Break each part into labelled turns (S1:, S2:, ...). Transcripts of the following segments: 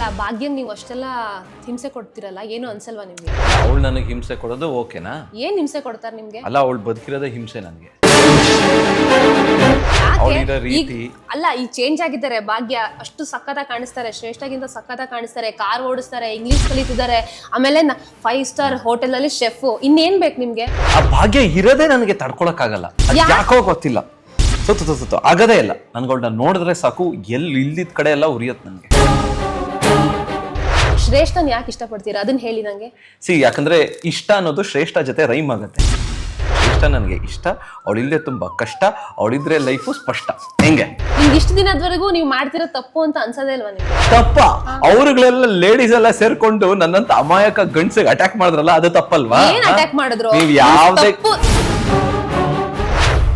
S1: ಅಲ್ಲ ಭಾಗ್ಯಂಗ್ ನೀವು ಅಷ್ಟೆಲ್ಲ ಹಿಂಸೆ ಕೊಡ್ತಿರಲ್ಲ ಏನು ಅನ್ಸಲ್ವಾ ನಿಮ್ಗೆ?
S2: ಅವಳು ನನಗೆ ಹಿಂಸೆ ಕೊಡೋದು ಓಕೆನಾ?
S1: ಏನ್ ಹಿಂಸೆ ಕೊಡ್ತಾರೆ ನಿಮ್ಗೆ?
S2: ಅಲ್ಲ ಅವಳು ಬದುಕಿರೋದೇ ಹಿಂಸೆ ನನಗೆ.
S1: ಯಾಕೆ?
S2: ಅವ್ಳಿರೋ ರೀತಿ.
S1: ಅಲ್ಲ ಈ ಚೇಂಜ್ ಆಗಿದ್ದಾರೆ ಭಾಗ್ಯ ಅಷ್ಟು ಸಖತ್ತಾಗಿ ಕಾಣಿಸ್ತಾರೆ ಶ್ರೇಷ್ಠಗಿಂತ ಸಖತ್ತಾಗಿ ಕಾಣಿಸ್ತಾರೆ ಕಾರ್ ಓಡಿಸ್ತಾರೆ ಇಂಗ್ಲಿಷ್ ಕಲಿತಿದ್ದಾರೆ ಆಮೇಲೆ ಫೈವ್ ಸ್ಟಾರ್ ಹೋಟೆಲ್ ಅಲ್ಲಿ ಶೆಫ್ ಇನ್ನೇನ್ ಬೇಕು ನಿಮ್ಗೆ?
S2: ಆ ಭಾಗ್ಯ ಇರೋದೇ ನನಗೆ ತಡ್ಕೊಳಕ್ಕಾಗಲ್ಲ. ಆಗಲ್ಲ
S1: ಯಾ-
S2: ಯಾಕೋ ಗೊತ್ತಿಲ್ಲ. ಸುತ್ತು ಸುತ್ತು ಸುತ್ತು. ಆಗದೇ ಇಲ್ಲ. ನನ್ಗಳ್ನ ನೋಡಿದ್ರೆ ಸಾಕು ಎಲ್ಲಿ ಇಲ್ದಿದ್ ಕಡೆ ಎಲ್ಲ ಉರಿಯತ್ ನನಗೆ.
S1: ಶ್ರೇಷ್ಠನ್ ಯಾಕೆ ಇಷ್ಟಪಡ್ತೀರಾ? ಅದನ್ನ ಹೇಳಿ ನಂಗೆ.
S2: ಸಿ ಯಾಕಂದ್ರೆ ಇಷ್ಟ ಅನ್ನೋದು ಶ್ರೇಷ್ಠ ಜೊತೆ ರೈಮ್ ಆಗುತ್ತೆ. ಇಷ್ಟ ನನಗೆ ಇಷ್ಟ ಅವಳಿಲ್ಲದೆ ತುಂಬಾ ಕಷ್ಟ ಅವಳಿದ್ರೆ ಲೈಫು ಸ್ಪಷ್ಟ. ಹೆಂಗೆ?
S1: ನಿಮ್ಗೆ ಇಷ್ಟು ದಿನದವರೆಗೂ ನೀವು ಮಾಡ್ತಿರೋ ತಪ್ಪು ಅಂತ ಅನ್ಸದೇ ಇಲ್ವಾ ನಿಮ್ಗೆ?
S2: ತಪ್ಪ! ಅವ್ರುಗಳೆಲ್ಲ ಲೇಡೀಸ್ ಎಲ್ಲ ಸೇರ್ಕೊಂಡು ನನ್ನಂತ ಅಮಾಯಕ ಗಂಡ್ಸಿಗೆ ಅಟ್ಯಾಕ್ ಮಾಡಿದ್ರಲ್ಲ ಅದು ತಪ್ಪಲ್ವಾ?
S1: ಏನ್ ಅಟ್ಯಾಕ್ ಮಾಡಿದ್ರು?
S2: ನೀವ್ ಯಾವ್ದೇ
S1: ತಪ್ಪು.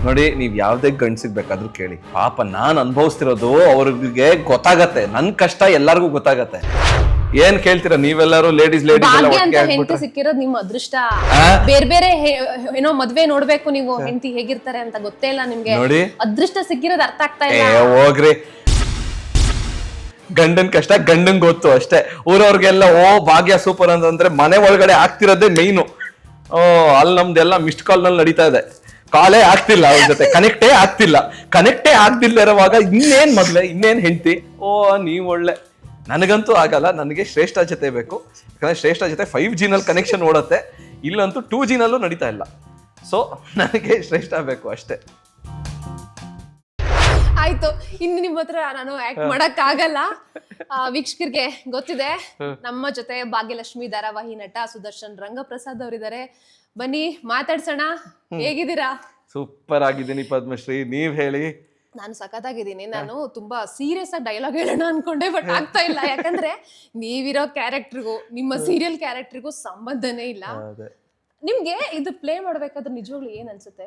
S2: ನೋಡಿ ನೀವ್ ಯಾವ್ದೇ ಗಂಡ್ಸಿಗ್ ಬೇಕಾದ್ರೂ ಕೇಳಿ. ಪಾಪ ನಾನ್ ಅನುಭವಿಸ್ತಿರೋದು ಅವ್ರಿಗೆ ಗೊತ್ತಾಗತ್ತೆ. ನನ್ ಕಷ್ಟ ಎಲ್ಲಾರ್ಗೂ ಗೊತ್ತಾಗತ್ತೆ. ಏನ್ ಕೇಳ್ತೀರಾ? ನೀವೆಲ್ಲರೂ ಲೇಡೀಸ್ ಲೇಡೀಸ್
S1: ಭಾಗ್ಯ ಅಂತ ಹೆಂಡತಿ ಸಿಕ್ಕಿರೋದು ನಿಮ್ಮ ಅದೃಷ್ಟ.
S2: ಆ?
S1: ಬೇರೆ ಬೇರೆ ಹೆ- ಏನೋ ಮದ್ವೆ ನೋಡ್ಬೇಕು ನೀವು ಹೆಂಡತಿ ಹೇಗಿರ್ತಾರೆ ಅಂತ ಗೊತ್ತೇ ಇಲ್ಲ ನಿಮ್ಗೆ.
S2: ನೋಡಿ.
S1: ಅದೃಷ್ಟ ಸಿಕ್ಕಿರೋದು ಅರ್ಥ ಆಗ್ತಾ
S2: ಏ
S1: ಇಲ್ಲ.
S2: ಹೋಗ್ರಿ. ಗಂಡನ್ ಕಷ್ಟ ಗಂಡನ್ ಗೊತ್ತು ಅಷ್ಟೇ. ಊರವ್ರಿಗೆಲ್ಲ ಓ ಭಾಗ್ಯ ಸೂಪರ್ ಅಂತಂದ್ರೆ ಮನೆ ಒಳಗಡೆ ಆಗ್ತಿರೋದೇ ಮೇನು ಓ ಅಲ್ಲಿ ನಮ್ದೆಲ್ಲ ಮಿಸ್ಡ್ ಕಾಲ್ನಲ್ಲಿ ನಡೀತಾ ಇದೆ. ಕಾಲೇ ಆಗ್ತಿಲ್ಲ ಅವ್ರ ಜೊತೆ. ಕನೆಕ್ಟೇ ಆಗ್ತಿಲ್ಲ. ಕನೆಕ್ಟೇ ಆಗ್ತಿಲ್ಲ ಇರುವಾಗ ಇನ್ನೇನ್ ಮೊದ್ಲೆ ಇನ್ನೇನ್ ಹೆಂಡತಿ? ಓ ನೀವ್ ಒಳ್ಳೆ ನನಗಂತೂ ಆಗಲ್ಲ ನನಗೆ ಶ್ರೇಷ್ಠ ಜೊತೆ ಬೇಕು. ಯಾಕಂದ್ರೆ ಶ್ರೇಷ್ಠ ಜೊತೆ ಫೈವ್ ಜಿನಲ್ಲಿ ಕನೆಕ್ಷನ್ ಓಡುತ್ತೆ. ಇಲ್ಲಂತೂ ಟೂ ಜಿನಲ್ಲೂ ನಡೀತಾ ಇಲ್ಲ. ಸೊ ನನಗೆ ಶ್ರೇಷ್ಠ ಬೇಕು ಅಷ್ಟೇ.
S1: ಆಯ್ತು. ಇನ್ನು ನಿಮ್ಮ ಹತ್ರ ನಾನು ಆಕ್ಟ್ ಮಾಡಕ್ ಆಗಲ್ಲ. ವೀಕ್ಷಕರಿಗೆ ಗೊತ್ತಿದೆ. ನಮ್ಮ ಜೊತೆ ಭಾಗ್ಯಲಕ್ಷ್ಮಿ ಧಾರಾವಾಹಿ ನಟ ಸುದರ್ಶನ್ ರಂಗಪ್ರಸಾದ್ ಅವರಿದ್ದಾರೆ. ಬನ್ನಿ ಮಾತಾಡ್ಸೋಣ. ಹೇಗಿದ್ದೀರಾ?
S2: ಸೂಪರ್ ಆಗಿದ್ದೀನಿ ಪದ್ಮಶ್ರೀ. ನೀವ್ ಹೇಳಿ.
S1: ನಾನು ಸಖತ್ತಾಗಿದ್ದೀನಿ. ನಾನು ತುಂಬಾ ಸೀರಿಯಸ್ ಆಗಿ ಡೈಲಾಗ್ ಹೇಳೋಣ ಅನ್ಕೊಂಡೆ ಬಟ್ ಆಗ್ತಾ ಇಲ್ಲ. ಯಾಕಂದ್ರೆ ನೀವಿರೋ ಕ್ಯಾರೆಕ್ಟರ್ಗೂ ನಿಮ್ಮ ಸೀರಿಯಲ್ ಕ್ಯಾರೆಕ್ಟರ್ಗೂ ಸಂಬಂಧನೇ ಇಲ್ಲ. ನಿಮ್ಗೆ ಇದು ಪ್ಲೇ ಮಾಡ್ಬೇಕಾದ್ರೆ ನಿಜವಾಗ್ಲೂ ಏನ್ ಅನ್ಸುತ್ತೆ?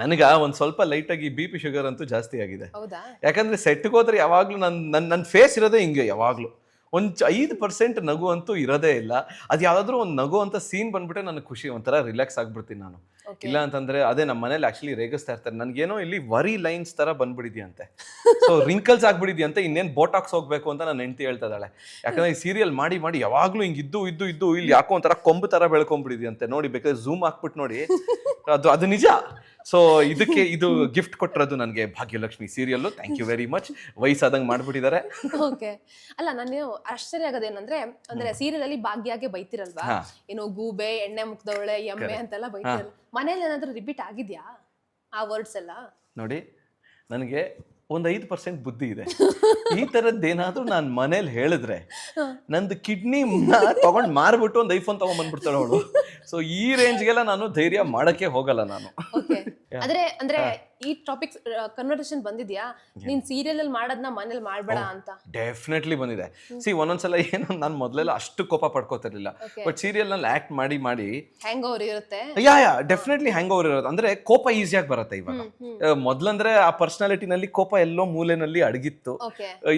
S2: ನನಗ ಒಂದ್ ಸ್ವಲ್ಪ ಲೈಟ್ ಆಗಿ ಬಿ ಪಿ ಶುಗರ್ ಅಂತೂ ಜಾಸ್ತಿ ಆಗಿದೆ.
S1: ಹೌದಾ?
S2: ಯಾಕಂದ್ರೆ ಸೆಟ್ಗೆ ಹೋದ್ರೆ ಯಾವಾಗ್ಲೂ ನನ್ ನನ್ ನನ್ನ ಫೇಸ್ ಇರೋದೇ ಹಿಂಗೆ ಯಾವಾಗ್ಲೂ. ಒಂದ್ ಐದು ಪರ್ಸೆಂಟ್ ನಗು ಅಂತೂ ಇರೋದೇ ಇಲ್ಲ. ಅದು ಯಾವ್ದಾದ್ರು ಒಂದು ನಗು ಅಂತ ಸೀನ್ ಬಂದ್ಬಿಟ್ಟೆ ನನಗೆ ಖುಷಿ ಒಂಥರ ರಿಲ್ಯಾಕ್ಸ್ ಆಗ್ಬಿಡ್ತೀನಿ ನಾನು. ಇಲ್ಲ ಅಂತಂದ್ರೆ ಅದೇ ನಮ್ಮ ಮನೇಲಿ ಆಕ್ಚುಲಿ ರೇಗಿಸ್ತಾ ಇರ್ತಾರೆ. ನನ್ಗೇನೋ ಇಲ್ಲಿ ವರಿ ಲೈನ್ಸ್ ತರ ಬಂದ್ಬಿಡಿದ್ಯಂತೆ. ಸೊ ರಿಂಕಲ್ಸ್ ಆಗ್ಬಿಡಿದ್ಯಂತೆ ಇನ್ನೇನ್ ಬೋಟಾಕ್ಸ್ ಹೋಗ್ಬೇಕು ಅಂತ ನನ್ನ ಹೆಂಡತಿ ಹೇಳ್ತಾ ಇದ್ದಾಳೆ. ಯಾಕಂದ್ರೆ ಈ ಸೀರಿಯಲ್ ಮಾಡಿ ಮಾಡಿ ಯಾವಾಗ್ಲೂ ಹಿಂಗ್ ಇದ್ದು ಇದ್ದು ಇದ್ದು ಇಲ್ಲಿ ಯಾಕೋ ಒಂಥರ ಕೊಂಬು ತರ ಬೆಳ್ಕೊಂಡ್ಬಿಡಿದ್ಯಂತೆ ನೋಡಿ ಬೇಕಾದ್ರೆ ಝೂಮ್ ಹಾಕ್ಬಿಟ್ಟು ನೋಡಿ. ಅದು ಅದು ನಿಜ. ಸೊ ಇದಕ್ಕೆ ಇದು ಗಿಫ್ಟ್ ಕೊಟ್ಟಿರೋದು ನನಗೆ Bhagyalakshmi serial thank you very much ವಯಸ್ಸಾದಂಗೆ ಮಾಡ್ಬಿಟ್ಟಿದ್ದಾರೆ.
S1: ಓಕೆ ಅಲ್ಲ ನಾನು ಆಶ್ಚರ್ಯ ಆಗೋದೇನಂದ್ರೆ ಅಂದ್ರೆ ಸೀರಿಯಲ್ ಅಲ್ಲಿ ಭಾಗ್ಯಾಗೆ ಬೈತಿರಲ್ವಾ. ಏನೋ ಗೂಬೆ ಎಣ್ಣೆ ಮುಖದವಳೆ ಎಮ್ಮೆ ಅಂತೆಲ್ಲ ಬೈತಿರಲ್ಲ ಮನೇಲಿ ಏನಾದರೂ ರಿಪೀಟ್ ಆಗಿದ್ಯಾ ಆ ವರ್ಡ್ಸ್ ಎಲ್ಲ?
S2: ನೋಡಿ ನನಗೆ ಒಂದು ಐದು ಪರ್ಸೆಂಟ್ ಬುದ್ಧಿ ಇದೆ. ಈ ಥರದ್ದೇನಾದ್ರೂ ನಾನು ಮನೇಲಿ ಹೇಳಿದ್ರೆ ನಂದು ಕಿಡ್ನಿ ತಗೊಂಡ್ ಮಾರ್ಬಿಟ್ಟು ಒಂದು ಐಫೋನ್ ತಗೊಂಡ್ ಬಂದ್ಬಿಡ್ತಾಳೆ ಅವಳು. ಸೊ ಈ ರೇಂಜ್ಗೆಲ್ಲ ನಾನು ಧೈರ್ಯ ಮಾಡಕ್ಕೆ ಹೋಗಲ್ಲ ನಾನು.
S1: ಅಂದರೆ ಅಂದ್ರೆ ಈ ಟಾಪಿಕ್ ಕನ್ವರ್ಸೇಷನ್ ಬಂದಿದ್ಯಾ? ನೀನ್ ಸೀರಿಯಲ್ ಅಲ್ಲಿ ಮಾಡೋದನ್ನ ಮನೇಲಿ ಮಾಡಬೇಡ ಅಂತ.
S2: ಡೆಫಿನೆಟ್ಲಿ ಬಂದಿದೆ. ಸಿ ಒಂದೊಂದ್ಸಲ ಏನು ನಾನು ಮೊದಲೆಲ್ಲ ಅಷ್ಟು ಕೋಪ ಪಡ್ಕೋತಿರ್ಲಿಲ್ಲ. ಬಟ್ ಸೀರಿಯಲ್ನಲ್ಲಿ ಆಕ್ಟ್ ಮಾಡಿ ಮಾಡಿ
S1: ಹ್ಯಾಂಗ್ ಓವರ್ ಇರುತ್ತೆ.
S2: ಯಾ ಯಾ ಡೆಫಿನೆಟ್ಲಿ ಹ್ಯಾಂಗ್ ಓವರ್ ಇರೋದು ಅಂದ್ರೆ ಕೋಪ ಈಸಿಯಾಗಿ ಬರುತ್ತೆ ಇವಾಗ. ಮೊದ್ಲಂದ್ರೆ ಆ ಪರ್ಸನಾಲಿಟಿನಲ್ಲಿ ಕೋಪ ಎಲ್ಲೋ ಮೂಲೆನಲ್ಲಿ ಅಡಗಿತ್ತು.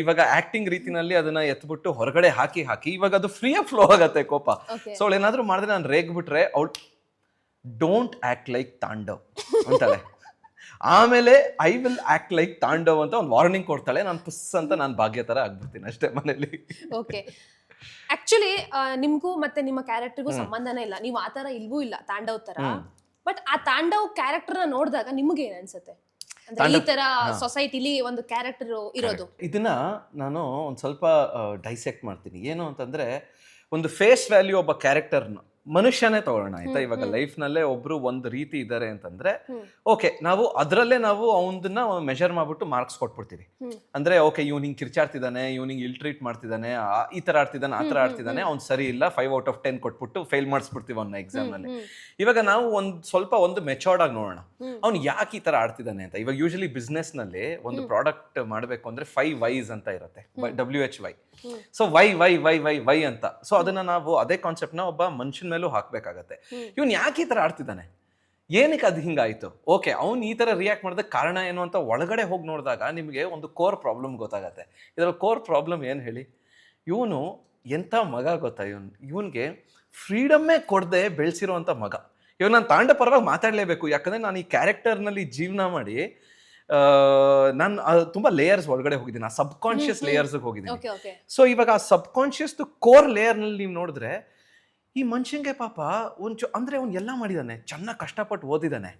S2: ಇವಾಗ ಆಕ್ಟಿಂಗ್ ರೀತಿನಲ್ಲಿ ಅದನ್ನ ಎತ್ಬಿಟ್ಟು ಹೊರಗಡೆ ಹಾಕಿ ಹಾಕಿ ಇವಾಗ ಅದು ಫ್ರೀ ಫ್ಲೋ ಆಗತ್ತೆ ಕೋಪ. ಸೊ ಅವಳು ಏನಾದ್ರೂ ಮಾಡಿದ್ರೆ ನಾನು ರೇಗ್ಬಿಟ್ರೆ ಅವಳು ಡೋಂಟ್ ಆಕ್ಟ್ ಲೈಕ್ ತಾಂಡವ್ ಅಂತಾಳೆ. ಆಮೇಲೆ I will act like Tandav ಅಂತ ಒಂದು ವಾರ್ನಿಂಗ್ ಕೊಡ್ತಾಳೆ. ನಾನು ಪುಸ್ ಅಂತ ನಾನು ಭಾಗ್ಯ ತರ ಆಗ್ಬಿಡ್ತೀನಿ ಅಷ್ಟೇ ಮನೇಲಿ.
S1: ಓಕೆ ಆಕ್ಚುಲಿ ನಿಮ್ಗೂ ಮತ್ತೆ ನಿಮ್ಮ ಕ್ಯಾರೆಕ್ಟರ್ಗೂ ಸಂಬಂಧನೇ ಇಲ್ಲ. ನೀವು ಆ ತರ ಇಲ್ವೂ ಇಲ್ಲ ತಾಂಡವ್ ತರ. ಬಟ್ ಆ ತಾಂಡವ್ ಕ್ಯಾರೆಕ್ಟರ್ನ ನೋಡಿದಾಗ ನಿಮ್ಗೆ ಏನ್ ಅನ್ಸುತ್ತೆ? ಅಂದ್ರೆ ಈ ತರ ಸೊಸೈಟಿಲಿ ಒಂದು ಕ್ಯಾರೆಕ್ಟರ್ ಇರೋದು.
S2: ಇದನ್ನ ನಾನು ಒಂದು ಸ್ವಲ್ಪ ಡೈಸೆಕ್ಟ್ ಮಾಡ್ತೀನಿ. ಏನು ಅಂತಂದ್ರೆ ಒಂದು ಫೇಸ್ ವ್ಯಾಲ್ಯೂ ಒಬ್ಬ ಕ್ಯಾರೆಕ್ಟರ್ನ ಮನುಷ್ಯನೇ ತಗೊಳ್ಳೋಣ ಆಯ್ತಾ? ಇವಾಗ ಲೈಫ್ ನಲ್ಲೇ ಒಬ್ರು ಒಂದು ರೀತಿ ಇದ್ದಾರೆ ಅಂತಂದ್ರೆ ಓಕೆ ನಾವು ಅದರಲ್ಲೇ ನಾವು ಅವನದನ್ನ ಮೆಷರ್ ಮಾಡ್ಬಿಟ್ಟು ಮಾರ್ಕ್ಸ್ ಕೊಟ್ಬಿಡ್ತೀವಿ. ಅಂದ್ರೆ ಓಕೆ ಇವ್ನು ಹಿಂಗ್ ಕಿರ್ಚಾಡ್ತಿದ್ದಾನೆ ಇವ್ನು ಹಿಂಗ್ ಇಲ್ ಟ್ರೀಟ್ ಮಾಡ್ತಿದ್ದಾನೆ ಈ ತರ ಆಡ್ತಿದ್ದಾನೆ ಆ ತರ ಆಡ್ತಿದ್ದಾನೆ ಅವ್ನ್ ಸರಿ ಇಲ್ಲ ಫೈವ್ ಔಟ್ ಆಫ್ ಟೆನ್ ಕೊಟ್ಬಿಟ್ಟು ಫೇಲ್ ಮಾಡಿಸ್ಬಿಡ್ತೀವಿ ಅವ್ನ ಎಕ್ಸಾಮ್ನಲ್ಲಿ. ಇವಾಗ ನಾವು ಒಂದ್ ಸ್ವಲ್ಪ ಒಂದು ಮೆಚೋರ್ಡ್ ಆಗಿ ನೋಡೋಣ. ಅವ್ನು ಯಾಕೆ ಈ ತರ ಆಡ್ತಿದ್ದಾನೆ ಅಂತ? ಇವಾಗ ಯೂಶಲಿ ಬಿಸ್ನೆಸ್ನಲ್ಲಿ ಒಂದು ಪ್ರಾಡಕ್ಟ್ ಮಾಡಬೇಕು ಅಂದ್ರೆ ಫೈವ್ ವೈಸ್ ಅಂತ ಇರುತ್ತೆ W H Y so Y Y Y Y Y ಅಂತ. ಸೊ ಅದನ್ನ ನಾವು ಅದೇ ಕಾನ್ಸೆಪ್ಟ್ನ ಒಬ್ಬ ಮನುಷ್ಯನ ಮೇಲೂ ಹಾಕ್ಬೇಕಾಗತ್ತೆ. ಇವ್ನು ಯಾಕೆ ಈ ತರ ಆಡ್ತಿದ್ದಾನೆ? ಏನಕ್ಕೆ ಅದು ಹಿಂಗಾಯ್ತು? ಓಕೆ, ಅವ್ನು ಈ ತರ ರಿಯಾಕ್ಟ್ ಮಾಡೋದಕ್ಕೆ ಕಾರಣ ಏನು ಅಂತ ಒಳಗಡೆ ಹೋಗಿ ನೋಡಿದಾಗ ನಿಮಗೆ ಒಂದು ಕೋರ್ ಪ್ರಾಬ್ಲಮ್ ಗೊತ್ತಾಗತ್ತೆ. ಇದರಲ್ಲಿ ಕೋರ್ ಪ್ರಾಬ್ಲಮ್ ಏನು ಹೇಳಿ? ಇವನು ಎಂಥ ಮಗ ಗೊತ್ತಾ ಇವನು? ಇವನ್ಗೆ ಫ್ರೀಡಮ್ಮೇ ಕೊಡದೆ ಬೆಳೆಸಿರೋಂಥ ಮಗ. ಇವಾಗ ನಾನು ತಾಂಡ ಪರವಾಗಿ ಮಾತಾಡಲೇಬೇಕು. ಯಾಕಂದ್ರೆ ನಾನು ಈ ಕ್ಯಾರೆಕ್ಟರ್ನಲ್ಲಿ ಜೀವನ ಮಾಡಿ ನಾನು ತುಂಬಾ ಲೇಯರ್ಸ್ ಒಳಗಡೆ ಹೋಗಿದ್ದೀನಿ. ಆ ಸಬ್ ಕಾನ್ಶಿಯಸ್ ಲೇಯರ್ಸ್ ಹೋಗಿದ್ದೀನಿ. ಸೊ ಇವಾಗ ಆ ಸಬ್ ಕಾನ್ಶಿಯಸ್ ಕೋರ್ ಲೇಯರ್ನಲ್ಲಿ ನೀವು ನೋಡಿದ್ರೆ ಈ ಮನುಷ್ಯಂಗೆ ಪಾಪ ಒಂಚು ಅಂದರೆ ಅವ್ನು ಎಲ್ಲ ಮಾಡಿದ್ದಾನೆ ಚೆನ್ನಾಗಿ ಕಷ್ಟಪಟ್ಟು ಓದಿದ್ದಾನೆ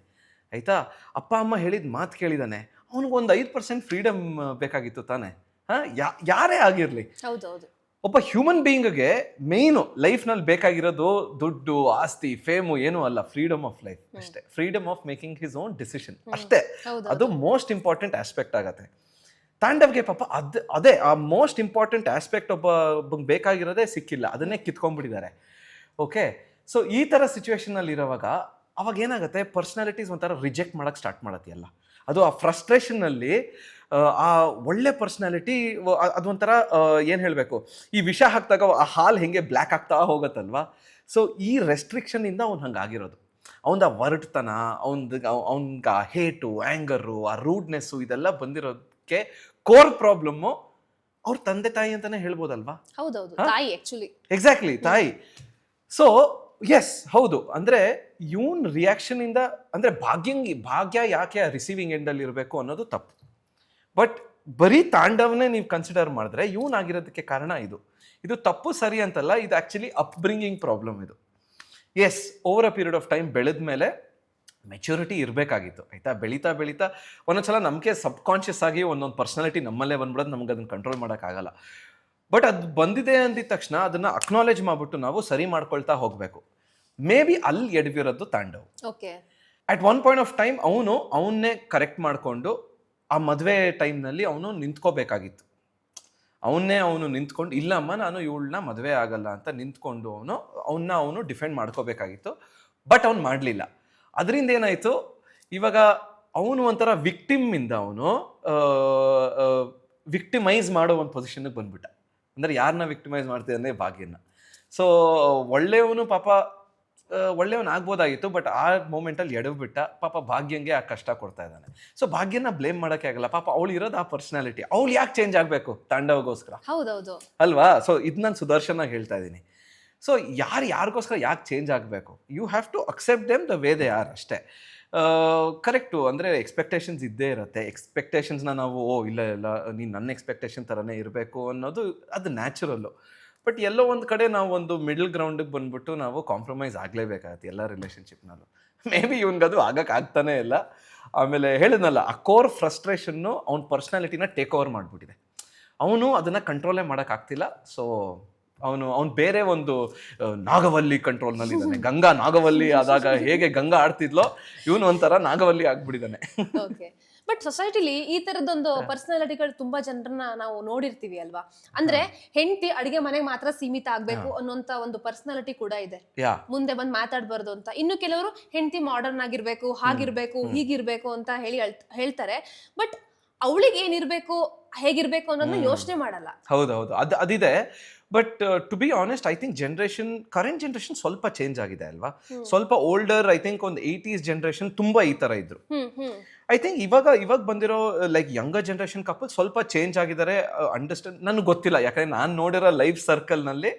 S2: ಆಯ್ತಾ? ಅಪ್ಪ ಅಮ್ಮ ಹೇಳಿದ ಮಾತು ಕೇಳಿದ್ದಾನೆ ಅವ್ನಿಗೊಂದು ಐದು ಪರ್ಸೆಂಟ್ ಫ್ರೀಡಮ್ ಬೇಕಾಗಿತ್ತು ತಾನೆ. ಹಾಂ ಯಾರೇ ಆಗಿರಲಿ.
S1: ಹೌದೌದು
S2: ಒಬ್ಬ ಹ್ಯೂಮನ್ ಬೀಯಿಂಗ್ಗೆ ಮೇಯ್ನು ಲೈಫ್ನಲ್ಲಿ ಬೇಕಾಗಿರೋದು ದುಡ್ಡು ಆಸ್ತಿ ಫೇಮು ಏನೂ ಅಲ್ಲ ಫ್ರೀಡಮ್ ಆಫ್ ಲೈಫ್ ಅಷ್ಟೇ. Freedom of making his own decision ಅಷ್ಟೇ. ಅದು ಮೋಸ್ಟ್ ಇಂಪಾರ್ಟೆಂಟ್ ಆಸ್ಪೆಕ್ಟ್ ಆಗತ್ತೆ. ತಾಂಡವ್ಗೆ ಪಾಪ ಅದ್ ಅದೇ ಆ ಮೋಸ್ಟ್ ಇಂಪಾರ್ಟೆಂಟ್ ಆಸ್ಪೆಕ್ಟ್ ಒಬ್ಬ ಬೇಕಾಗಿರೋದೇ ಸಿಕ್ಕಿಲ್ಲ. ಅದನ್ನೇ ಕಿತ್ಕೊಂಡ್ಬಿಟ್ಟಿದ್ದಾರೆ. ಓಕೆ ಸೊ ಈ ಥರ ಸಿಚುವೇಶನಲ್ಲಿ ಇರೋವಾಗ ಅವಾಗ ಏನಾಗುತ್ತೆ ಪರ್ಸ್ನಾಲಿಟೀಸ್ ಒಂಥರ ರಿಜೆಕ್ಟ್ ಮಾಡೋಕ್ಕೆ ಸ್ಟಾರ್ಟ್ ಮಾಡತ್ತೆ ಎಲ್ಲ ಅದು ಆ ಫ್ರಸ್ಟ್ರೇಷನ್ನಲ್ಲಿ ಆ ಒಳ್ಳೆ ಪರ್ಸ್ನಾಲಿಟಿ ಅದೊಂಥರ ಏನು ಹೇಳಬೇಕು? ಈ ವಿಷ ಹಾಕಿದಾಗ ಆ ಹಾಲು ಹೆಂಗೆ ಬ್ಲ್ಯಾಕ್ ಆಗ್ತಾ ಹೋಗುತ್ತಲ್ವಾ? ಸೊ ಈ ರೆಸ್ಟ್ರಿಕ್ಷನಿಂದ ಅವ್ನು ಹಂಗೆ ಆಗಿರೋದು ಅವನ ಒರಟುತನ ಅವನ್ದು ಅವನ್ಗೆ ಆ ಹೇಟು ಆ್ಯಂಗರು ಆ ರೂಡ್ನೆಸ್ಸು ಇದೆಲ್ಲ ಬಂದಿರೋದಕ್ಕೆ ಕೋರ್ ಪ್ರಾಬ್ಲಮ್ಮು ಅವ್ರ ತಂದೆ ತಾಯಿ ಅಂತಾನೆ ಹೇಳ್ಬೋದಲ್ವಾ?
S1: ಹೌದೌದು? ತಾಯಿ ಆ್ಯಕ್ಚುಲಿ
S2: ಎಕ್ಸಾಕ್ಟ್ಲಿ ತಾಯಿ. ಸೊ ಎಸ್ ಹೌದು. ಅಂದರೆ ಇವನ್ ರಿಯಾಕ್ಷನಿಂದ ಅಂದರೆ ಭಾಗ್ಯಂಗಿ, ಭಾಗ್ಯ ಯಾಕೆ ರಿಸೀವಿಂಗ್ ಎಂಡಲ್ಲಿ ಇರಬೇಕು ಅನ್ನೋದು ತಪ್ಪು. ಬಟ್ ಬರೀ ತಾಂಡವನ್ನೇ ನೀವು ಕನ್ಸಿಡರ್ ಮಾಡಿದ್ರೆ ಇವನ್ ಆಗಿರೋದಕ್ಕೆ ಕಾರಣ ಇದು. ಇದು ತಪ್ಪು ಸರಿ ಅಂತಲ್ಲ, ಇದು ಆ್ಯಕ್ಚುಲಿ ಅಪ್ಬ್ರಿಂಗಿಂಗ್ ಪ್ರಾಬ್ಲಮ್ ಇದು. Yes over a period of time ಬೆಳೆದ ಮೇಲೆ ಮೆಚುರಿಟಿ ಇರಬೇಕಾಗಿತ್ತು. ಆಯಿತಾ? ಬೆಳೀತಾ ಬೆಳೀತಾ ಒಂದೊಂದ್ಸಲ ನಮಗೆ ಸಬ್ಕಾನ್ಷಿಯಸ್ ಆಗಿ ಒಂದೊಂದು ಪರ್ಸನಾಲಿಟಿ ನಮ್ಮಲ್ಲೇ ಬಂದ್ಬಿಡೋದು, ನಮ್ಗೆ ಅದನ್ನು ಕಂಟ್ರೋಲ್ ಮಾಡೋಕ್ಕಾಗಲ್ಲ. ಬಟ್ ಅದು ಬಂದಿದೆ ಅಂದಿದ ತಕ್ಷಣ ಅದನ್ನ ಅಕ್ನಾಲೇಜ್ ಮಾಡ್ಬಿಟ್ಟು ನಾವು ಸರಿ ಮಾಡ್ಕೊಳ್ತಾ ಹೋಗಬೇಕು. ಮೇ ಬಿ ಅಲ್ಲಿ ಎಡವಿರೋದು Tandav.
S1: Okay
S2: at one point of time ಅವನು ಅವನ್ನೇ ಕರೆಕ್ಟ್ ಮಾಡಿಕೊಂಡು ಆ ಮದುವೆ ಟೈಮ್ನಲ್ಲಿ ಅವನು ನಿಂತ್ಕೋಬೇಕಾಗಿತ್ತು. ಅವನ್ನೇ ಅವನು ನಿಂತ್ಕೊಂಡು ಇಲ್ಲಮ್ಮ ನಾನು ಇವಳನ್ನ ಮದುವೆ ಆಗಲ್ಲ ಅಂತ ನಿಂತ್ಕೊಂಡು ಅವನು ಅವನ್ನ ಅವನು ಡಿಫೆಂಡ್ ಮಾಡ್ಕೋಬೇಕಾಗಿತ್ತು. ಬಟ್ ಅವ್ನು ಮಾಡಲಿಲ್ಲ. ಅದರಿಂದ ಏನಾಯಿತು? ಇವಾಗ ಅವನು ಒಂಥರ ವಿಕ್ಟಿಮ್ಮಿಂದ ಅವನು ವಿಕ್ಟಿಮೈಸ್ ಮಾಡೋ ಒಂದು ಪೊಸಿಷನ್ಗೆ ಬಂದ್ಬಿಟ್ಟ. ಅಂದರೆ ಯಾರನ್ನ ವಿಕ್ಟಿಮೈಸ್ ಮಾಡ್ತಿದ್ದಾನೆ ಭಾಗ್ಯನ ಸೊ ಒಳ್ಳೆಯವನು ಪಾಪ ಒಳ್ಳೆಯವನು ಆಗ್ಬೋದಾಗಿತ್ತು ಬಟ್ ಆ ಮೂಮೆಂಟಲ್ಲಿ ಎಡವ್ಬಿಟ್ಟ ಪಾಪ ಭಾಗ್ಯಂಗೆ ಆ ಕಷ್ಟ ಕೊಡ್ತಾ ಇದ್ದಾನೆ. ಸೊ ಭಾಗ್ಯನ ಬ್ಲೇಮ್ ಮಾಡೋಕ್ಕೆ ಆಗಲ್ಲ. ಪಾಪ ಅವಳು ಇರೋದು ಆ ಪರ್ಸನಾಲಿಟಿ ಅವಳು ಯಾಕೆ ಚೇಂಜ್ ಆಗಬೇಕು ತಾಂಡವಗೋಸ್ಕರ?
S1: ಹೌದೌದು.
S2: ಅಲ್ವಾ? ಸೊ ಇದು ನಾನು ಸುದರ್ಶನ ಹೇಳ್ತಾ ಇದ್ದೀನಿ. ಸೊ ಯಾರು ಯಾರಿಗೋಸ್ಕರ ಯಾಕೆ ಚೇಂಜ್ ಆಗಬೇಕು? You have to accept them the way they are ಅಷ್ಟೇ. ಕರೆಕ್ಟು ಅಂದರೆ ಎಕ್ಸ್ಪೆಕ್ಟೇಷನ್ಸ್ ಇದ್ದೇ ಇರುತ್ತೆ. ಎಕ್ಸ್ಪೆಕ್ಟೇಷನ್ಸ್ನ ನಾವು, ಓ, ಇಲ್ಲ ಇಲ್ಲ, ನೀನು ನನ್ನ ಎಕ್ಸ್ಪೆಕ್ಟೇಷನ್ ಥರನೇ ಇರಬೇಕು ಅನ್ನೋದು ಅದು ನ್ಯಾಚುರಲ್ಲು ಬಟ್ ಎಲ್ಲೋ ಒಂದು ಕಡೆ ನಾವು ಒಂದು ಮಿಡಲ್ ಗ್ರೌಂಡಿಗೆ ಬಂದ್ಬಿಟ್ಟು ನಾವು ಕಾಂಪ್ರಮೈಸ್ ಆಗಲೇಬೇಕಾಗತ್ತೆ ಎಲ್ಲ ರಿಲೇಷನ್ಶಿಪ್ನಲ್ಲೂ ಮೇ ಬಿ ಇವ್ನಿಗದು ಆಗಕ್ಕೆ ಆಗ್ತಾನೇ ಇಲ್ಲ. ಆಮೇಲೆ ಹೇಳಿದ್ನಲ್ಲ, ಆ ಕೋರ್ ಫ್ರಸ್ಟ್ರೇಷನ್ನು ಅವ್ನ ಪರ್ಸ್ನಾಲಿಟಿನ ಟೇಕ್ ಓವರ್ ಮಾಡಿಬಿಟ್ಟಿದೆ. ಅವನು ಅದನ್ನು ಕಂಟ್ರೋಲೇ ಮಾಡೋಕ್ಕಾಗ್ತಿಲ್ಲ ಸೊ ಅವನು ಅವ್ನು ಬೇರೆ ಒಂದು ನಾಗವಲ್ಲಿ ಕಂಟ್ರೋಲ್ನಲ್ಲಿ ಇದ್ದಾನೆ ಗಂಗಾ ನಾಗವಲ್ಲಿ ಆದಾಗ ಹೇಗೆ ಗಂಗಾ ಆಡ್ತಿದ್ಲೋ ಇವನು ಒಂಥರ ನಾಗವಲ್ಲಿ ಆಗ್ಬಿಟ್ಟಿದ್ದಾನೆ.
S1: ಓಕೆ ಬಟ್ ಸೊಸೈಟಿಲಿ ಈ ತರದೊಂದು ಪರ್ಸನಾಲಿಟಿಗಳು ತುಂಬಾ ಜನರನ್ನ ನಾವು ನೋಡಿರ್ತೀವಿ ಅಲ್ವಾ? ಅಂದ್ರೆ ಹೆಂಡತಿ ಅಡಿಗೆ ಮನೆಗೆ ಮಾತ್ರ ಸೀಮಿತ ಆಗ್ಬೇಕು ಅನ್ನೋಂತ ಒಂದು ಪರ್ಸನಾಲಿಟಿ ಕೂಡ ಇದೆ. ಮುಂದೆ ಬಂದು ಮಾತಾಡ್ಬಾರ್ದು ಅಂತ. ಇನ್ನು ಕೆಲವರು ಹೆಂಡತಿ ಮಾಡರ್ನ್ ಆಗಿರ್ಬೇಕು ಹಾಗಿರ್ಬೇಕು ಹೀಗಿರ್ಬೇಕು ಅಂತ ಹೇಳಿ ಹೇಳ್ತಾರೆ. ಬಟ್ ಅವಳಿಗೆ ಏನಿರ್ಬೇಕು ಹೇಗಿರ್ಬೇಕು ಅನ್ನೋದನ್ನ ಯೋಚನೆ ಮಾಡಲ್ಲ.
S2: ಹೌದು ಹೌದು ಅದು ಅದಿದೆ. But to be honest I think generation current generation ಸ್ವಲ್ಪ ಚೇಂಜ್ ಆಗಿದೆ ಅಲ್ವಾ? ಸ್ವಲ್ಪ ಓಲ್ಡರ್ ಐ ಥಿಂಕ್ ಒಂದು ಏಯ್ಟೀಸ್ ಜನ್ರೇಷನ್ ತುಂಬಾ ಈ ತರ ಇದ್ರು. ಐ ಥಿಂಕ್ ಇವಾಗ ಇವಾಗ ಬಂದಿರೋ ಲೈಕ್ ಯಂಗರ್ ಜನ್ರೇಷನ್ ಕಪಲ್ ಸ್ವಲ್ಪ ಚೇಂಜ್ ಆಗಿದ್ದಾರೆ. ಅಂಡರ್ಸ್ಟ್ಯಾಂಡ್ ನನಗೆ ಗೊತ್ತಿಲ್ಲ. ಯಾಕಂದ್ರೆ ನಾನು ನೋಡಿರೋ ಲೈಫ್ ಸರ್ಕಲ್ನಲ್ಲಿ
S1: ನಲ್ಲಿ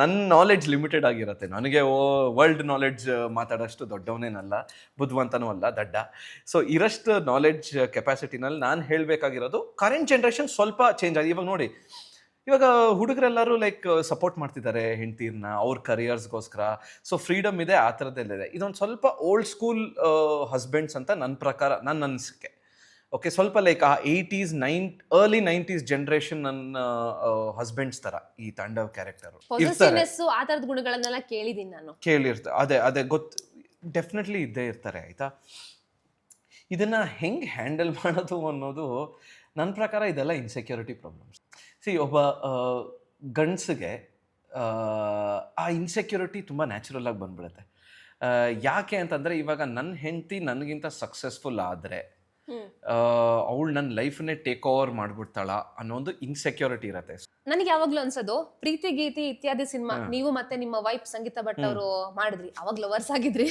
S2: ನನ್ನ ನಾಲೆಡ್ಜ್ ಲಿಮಿಟೆಡ್ ಆಗಿರುತ್ತೆ. ನನಗೆ ವರ್ಲ್ಡ್ ನಾಲೆಡ್ಜ್ ಮಾತಾಡೋಷ್ಟು ದೊಡ್ಡವನೇನಲ್ಲ ಬುದ್ಧಿವಂತನೂ ಅಲ್ಲ ದಡ್ಡ. ಸೊ ಇರಷ್ಟು ನಾಲೆಡ್ಜ್ ಕೆಪಾಸಿಟಿನಲ್ಲಿ ನಾನು ಹೇಳಬೇಕಾಗಿರೋದು ಕರೆಂಟ್ ಜನ್ರೇಷನ್ ಸ್ವಲ್ಪ ಚೇಂಜ್ ಆಗಿದೆ. ಇವಾಗ ನೋಡಿ ಇವಾಗ ಹುಡುಗರೆಲ್ಲರೂ ಲೈಕ್ ಸಪೋರ್ಟ್ ಮಾಡ್ತಿದ್ದಾರೆ ಹೆಂಡ್ತೀರ್ನ ಅವ್ರ ಕರಿಯರ್ಸ್ಗೋಸ್ಕರ ಸೊ ಫ್ರೀಡಮ್ ಇದೆ ಆ ಥರದ್ದೆಲ್ಲಿದೆ ಇದೊಂದು ಸ್ವಲ್ಪ ಓಲ್ಡ್ ಸ್ಕೂಲ್ ಹಸ್ಬೆಂಡ್ಸ್ ಅಂತ ನನ್ನ ಪ್ರಕಾರ ನನ್ನ ಅನಿಸಿಕೆ. ಓಕೆ ಸ್ವಲ್ಪ ಲೈಕ್ ಆ eighties nine early nineties generation ನನ್ನ ಹಸ್ಬೆಂಡ್ಸ್ ತರ ಈ ತಾಂಡವ್ ಕ್ಯಾರೆಕ್ಟರ್ ಇರ್ತಾರೆ.
S1: ಆ ತರದ ಗುಣಗಳನ್ನೆಲ್ಲ ಕೇಳಿದೀನಿ ನಾನು.
S2: ಕೇಳಿರ್ತಾರೆ ಅದೇ ಅದೇ ಗೊತ್ತು ಡೆಫಿನೆಟ್ಲಿ ಇದ್ದೇ ಇರ್ತಾರೆ ಆಯ್ತಾ? ಇದನ್ನ ಹೆಂಗೆ ಹ್ಯಾಂಡಲ್ ಮಾಡೋದು ಅನ್ನೋದು ನನ್ನ ಪ್ರಕಾರ ಇದೆಲ್ಲ ಇನ್ಸೆಕ್ಯೂರಿಟಿ ಪ್ರಾಬ್ಲಮ್ಸ್ ಸಿ ಒಬ್ಬ ಗಂಡಸಿಗೆ, ಆ ಇನ್ಸೆಕ್ಯೂರಿಟಿ ತುಂಬ ನ್ಯಾಚುರಲ್ ಆಗಿ ಬಂದ್ಬಿಡುತ್ತೆ. ಯಾಕೆ ಅಂತಂದರೆ ಇವಾಗ ನನ್ನ ಹೆಂಡತಿ ನನಗಿಂತ ಸಕ್ಸಸ್ಫುಲ್ ಆದರೆ ಅವಳು ನನ್ನ ಲೈಫನ್ನೇ ಟೇಕ್ ಓವರ್ ಮಾಡ್ಬಿಡ್ತಾಳ ಅನ್ನೋ ಒಂದು ಇನ್ಸೆಕ್ಯೂರಿಟಿ ಇರುತ್ತೆ.
S1: ನನಗೆ ಯಾವಾಗ್ಲೂ ಅನ್ಸೋದು ಪ್ರೀತಿ ಗೀತಿ ಇತ್ಯಾದಿ ಸಿನಿಮಾ ನೀವು ಮತ್ತೆ ನಿಮ್ಮ ವೈಫ್ ಸಂಗೀತ ಭಟ್ ಅವರು ಮಾಡಿದ್ರಿ ಅವಾಗ ಲವರ್ಸ್ ಆಗಿದ್ರಿ.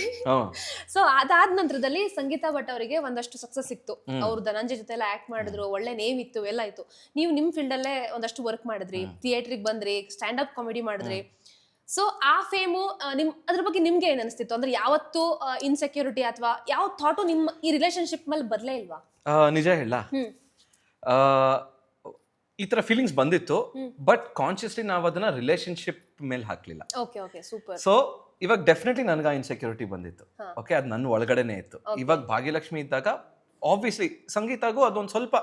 S1: ಸೊ ಅದಾದ ನಂತರದಲ್ಲಿ ಸಂಗೀತ ಭಟ್ ಅವರಿಗೆ ಒಂದಷ್ಟು ಸಕ್ಸಸ್ ಸಿಕ್ತು ಅವ್ರು ಧನಂಜಯ ಜೊತೆ ಎಲ್ಲ ಆಕ್ಟ್ ಮಾಡಿದ್ರು ಒಳ್ಳೆ ನೇಮ್ ಇತ್ತು ಎಲ್ಲ ಇತ್ತು. ನೀವು ನಿಮ್ ಫೀಲ್ಡ್ ಅಲ್ಲೇ ಒಂದಷ್ಟು ವರ್ಕ್ ಮಾಡಿದ್ರಿ ಥಿಯೇಟ್ರಿಗೆ ಬಂದ್ರಿ ಸ್ಟ್ಯಾಂಡ್ ಅಪ್ ಕಾಮಿಡಿ ಮಾಡಿದ್ರಿ ಸೊ ಆ ಫೇಮು ನಿಮ್ ಅದ್ರ ಬಗ್ಗೆ ನಿಮ್ಗೆ ಏನ್ ಅನಿಸ್ತಿತ್ತು? ಅಂದ್ರೆ ಯಾವತ್ತು ಇನ್ಸೆಕ್ಯೂರಿಟಿ ಅಥವಾ ಯಾವ ಥಾಟು ನಿಮ್ಮ ಈ ರಿಲೇಶನ್ಶಿಪ್ ಮೇಲೆ ಬರ್ಲೇ ಇಲ್ವಾ?
S2: ಆ, ನಿಜ ಹೇಳ.
S1: ಹ್ಮ್.
S2: ಈ ತರ ಫೀಲಿಂಗ್ಸ್ ಬಂದಿತ್ತು ಬಟ್ ಕಾನ್ಶಿಯಸ್ಲಿ ನಾವು ಅದನ್ನ ರಿಲೇಶನ್ಶಿಪ್ ಮೇಲೆ ಹಾಕ್ಲಿಲ್ಲ.
S1: ಓಕೆ ಓಕೆ ಸೂಪರ್
S2: ಸೊ ಇವಾಗ ಡೆಫಿನೆಟ್ಲಿ ನನಗೆ ಆ ಇನ್ಸೆಕ್ಯೂರಿಟಿ ಬಂದಿತ್ತು. ಓಕೆ ಅದು ನನ್ನ ಒಳಗಡೆನೆ ಇತ್ತು. ಇವಾಗ ಭಾಗ್ಯಲಕ್ಷ್ಮಿ ಇದ್ದಾಗ ಆಬ್ವಿಯಸ್ಲಿ ಸಂಗೀತಗೂ ಅದೊಂದು ಸ್ವಲ್ಪ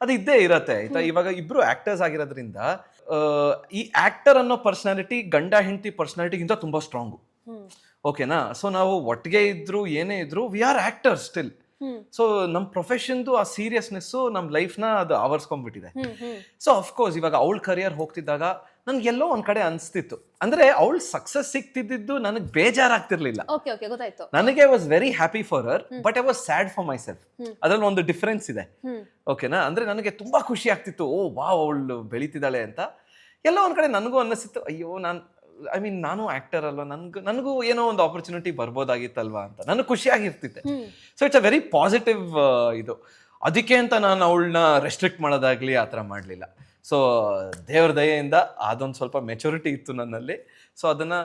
S2: ಅದು ಇದ್ದೇ ಇರತ್ತೆ. ಆಯ್ತಾ ಇವಾಗ ಇಬ್ರು ಆಕ್ಟರ್ಸ್ ಆಗಿರೋದ್ರಿಂದ ಈ ಆಕ್ಟರ್ ಅನ್ನೋ ಪರ್ಸನಾಲಿಟಿ ಗಂಡ ಹೆಂಡತಿ ಪರ್ಸನಾಲಿಟಿಗಿಂತ ತುಂಬಾ ಸ್ಟ್ರಾಂಗು ಓಕೆನಾ ಸೊ ನಾವು ಒಟ್ಟಿಗೆ ಇದ್ರು ಏನೇ ಇದ್ರು we are actor still so ನಮ್ಮ ಪ್ರೊಫೆಷನ್ದು ಆ ಸೀರಿಯಸ್ನೆಸ್ಸು ನಮ್ಮ ಲೈಫ್ನ ಅದು ಆವರಿಸ್ಕೊಂಡ್ಬಿಟ್ಟಿದೆ. ಸೊ ಅಫ್ಕೋರ್ಸ್ ಇವಾಗ ಅವಳ ಕರಿಯರ್ ಹೋಗ್ತಿದ್ದಾಗ ನನ್ಗೆ ಎಲ್ಲೋ ಒಂದ್ ಕಡೆ ಅನಿಸ್ತಿತ್ತು. ಅಂದ್ರೆ ಅವಳು ಸಕ್ಸಸ್ ಸಿಗ್ತಿದ್ದು ನನಗೆ ಬೇಜಾರಾಗ್ತಿರ್ಲಿಲ್ಲ.
S1: ಓಕೆ ಓಕೆ ಗೊತ್ತಾಯ್ತು.
S2: ನನಗೆ was very happy for her but I was sad for myself ಅದ್ರಲ್ಲಿ ಒಂದು ಡಿಫರೆನ್ಸ್ ಇದೆ. ಓಕೆನಾ ಅಂದ್ರೆ ನನಗೆ ತುಂಬಾ ಖುಷಿ ಆಗ್ತಿತ್ತು ಓ ವಾ ಅವಳು ಬೆಳೀತಿದ್ದಾಳೆ ಅಂತ. ಎಲ್ಲೋ ಒಂದ್ ಕಡೆ ನನಗೂ ಅನ್ನಿಸ್ತಿತ್ತು ಅಯ್ಯೋ ನಾನು ಐ ಮೀನ್ ನಾನು ಆಕ್ಟರ್ ಅಲ್ವಾ? ನನ್ಗೂ ನನಗೂ ಏನೋ ಒಂದು ಆಪರ್ಚುನಿಟಿ ಬರ್ಬೋದಾಗಿತ್ತಲ್ವಾ ಅಂತ. ನನಗೆ ಖುಷಿಯಾಗಿರ್ತಿತ್ತೆ so it's a very positive ಇದು. ಅದಕ್ಕೆ ಅಂತ ನಾನು ಅವಳನ್ನ ರೆಸ್ಟ್ರಿಕ್ಟ್ ಮಾಡೋದಾಗಲಿ ಆ ಥರ ಮಾಡಲಿಲ್ಲ. ಸೊ ದೇವ್ರ ದಯೆಯಿಂದ ಅದೊಂದು ಸ್ವಲ್ಪ ಮೆಚುರಿಟಿ ಇತ್ತು ನನ್ನಲ್ಲಿ. ಸೊ ಅದನ್ನು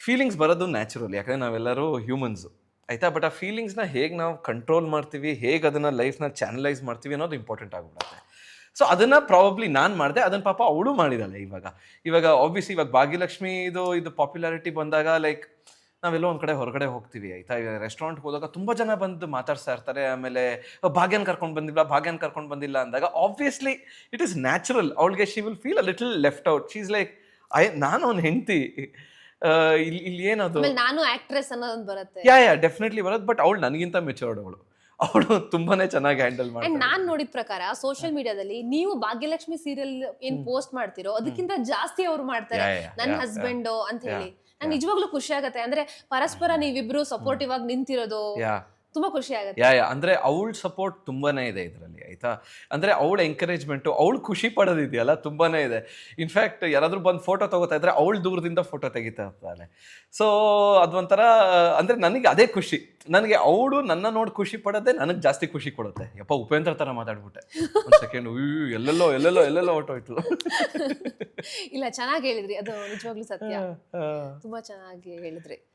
S2: ಫೀಲಿಂಗ್ಸ್ ಬರೋದು ನ್ಯಾಚುರಲ್ ಯಾಕಂದರೆ ನಾವೆಲ್ಲರೂ ಹ್ಯೂಮನ್ಸು ಆಯಿತಾ? ಬಟ್ ಆ ಫೀಲಿಂಗ್ಸ್ನ ಹೇಗೆ ನಾವು ಕಂಟ್ರೋಲ್ ಮಾಡ್ತೀವಿ, ಹೇಗೆ ಅದನ್ನು ಲೈಫ್ನ ಚಾನಲೈಸ್ ಮಾಡ್ತೀವಿ ಅನ್ನೋದು ಇಂಪಾರ್ಟೆಂಟ್ ಆಗಿಬಿಡುತ್ತೆ. ಸೊ ಅದನ್ನು ಪ್ರಾಬಬ್ಲಿ ನಾನು ಮಾಡಿದೆ, ಅದನ್ನು ಪಾಪ ಅವಳು ಮಾಡಿದಾಳೆ ಇವಾಗ. ಇವಾಗ ಆಬ್ವಿಯಸ್ಲಿ ಇವಾಗ ಭಾಗ್ಯಲಕ್ಷ್ಮಿ ಇದು ಇದು ಪಾಪ್ಯುಲಾರಿಟಿ ಬಂದಾಗ ಲೈಕ್ ನಾವೆಲ್ಲೋ ಒಂದು ಕಡೆ ಹೊರಗಡೆ ಹೋಗ್ತೀವಿ ಆಯ್ತಾ? ಈಗ ರೆಸ್ಟೋರೆಂಟ್ಗೆ ಹೋದಾಗ ತುಂಬ ಜನ ಬಂದು ಮಾತಾಡ್ತಾ ಇರ್ತಾರೆ ಆಮೇಲೆ ಭಾಗ್ಯನ ಕರ್ಕೊಂಡು ಬಂದಿಲ್ಲ ಭಾಗ್ಯನ್ ಕರ್ಕೊಂಡು ಬಂದಿಲ್ಲ ಅಂದಾಗ ಆಬ್ವಿಯಸ್ಲಿ ಇಟ್ ಈಸ್ ನ್ಯಾಚುರಲ್ ಅವಳಿಗೆ she will feel a little left out she's like I ನಾನು ಅವ್ನು ಹೆಂಡ್ತಿ. ಇಲ್ಲಿ ಇಲ್ಲಿ ಏನದು?
S1: ನಾನು ಆಕ್ಟ್ರೆಸ್ ಅನ್ನೋದೊಂದು ಬರುತ್ತೆ.
S2: ಯಾ ಯಾ ಡೆಫಿನೆಟ್ಲಿ ಬರುತ್ತೆ ಬಟ್ ಅವಳು ನನಗಿಂತ ಮೆಚೂರ್ಡ್ ಅವಳು. ಅವಳು ತುಂಬಾನೇ ಚೆನ್ನಾಗಿ ಹ್ಯಾಂಡಲ್
S1: ಅಂಡ್
S2: ಮಾಡ್ತಾಳೆ
S1: ನಾನ್ ನೋಡಿದ ಪ್ರಕಾರ ಸೋಷಿಯಲ್ ಮೀಡಿಯಾದಲ್ಲಿ ನೀವು ಭಾಗ್ಯಲಕ್ಷ್ಮಿ ಸೀರಿಯಲ್ ಏನ್ ಪೋಸ್ಟ್ ಮಾಡ್ತಿರೋ ಅದಕ್ಕಿಂತ ಜಾಸ್ತಿ ಅವ್ರು ಮಾಡ್ತಾರೆ.
S2: Yeah, yeah,
S1: ನನ್ನ
S2: yeah,
S1: ಹಸ್ಬೆಂಡ್ ಅಂತ ಹೇಳಿ. ನಂಗೆ ನಿಜವಾಗ್ಲೂ ಖುಷಿ ಆಗತ್ತೆ. ಅಂದ್ರೆ ಪರಸ್ಪರ ನೀವಿಬ್ರು ಸಪೋರ್ಟಿವ್ ಆಗಿ ನಿಂತಿರೋದು
S2: ಯಾ.
S1: ತುಂಬಾ ಖುಷಿ ಆಗುತ್ತೆ.
S2: ಯಾ ಯಾ ಅಂದ್ರೆ ಅವಳ ಸಪೋರ್ಟ್ ತುಂಬಾನೇ ಇದೆ ಇದರಲ್ಲಿ ಆಯ್ತಾ? ಅಂದ್ರೆ ಅವಳ ಎಂಕರೇಜ್ಮೆಂಟು ಅವಳು ಖುಷಿ ಪಡೋದಿದೆಯಲ್ಲ ತುಂಬಾನೇ ಇದೆ. ಇನ್ಫ್ಯಾಕ್ಟ್ ಯಾರಾದ್ರೂ ಬಂದು ಫೋಟೋ ತಗೋತಾ ಇದ್ರೆ ಅವಳು ದೂರದಿಂದ ಫೋಟೋ ತೆಗಿತಾ ಇರ್ತಾಳೆ. ಸೊ ಅದೊಂಥರ ಅಂದ್ರೆ ನನಗೆ ಅದೇ ಖುಷಿ. ನನಗೆ ಅವಳು ನನ್ನ ನೋಡಿ ಖುಷಿ ಪಡೋದೇ ನನಗೆ ಜಾಸ್ತಿ ಖುಷಿ ಕೊಡುತ್ತೆ. ಯಪ್ಪ ಉಪೇಂದ್ರ ತರ ಮಾತಾಡ್ಬಿಟ್ಟೆ. ಒಂದು ಸೆಕೆಂಡ್ ಎಲ್ಲೆಲ್ಲೋ ಎಲ್ಲೆಲ್ಲೋ ಎಲ್ಲೆಲ್ಲೋ ಹೊಟ್ಟೋಯ್ತು
S1: ಇಲ್ಲ ಚೆನ್ನಾಗಿ ಹೇಳಿದ್ರಿ. ಅದು ನಿಜವಾಗ್ಲೂ ಸತ್ಯ. ತುಂಬಾ ಚೆನ್ನಾಗಿ ಹೇಳಿದ್ರಿ.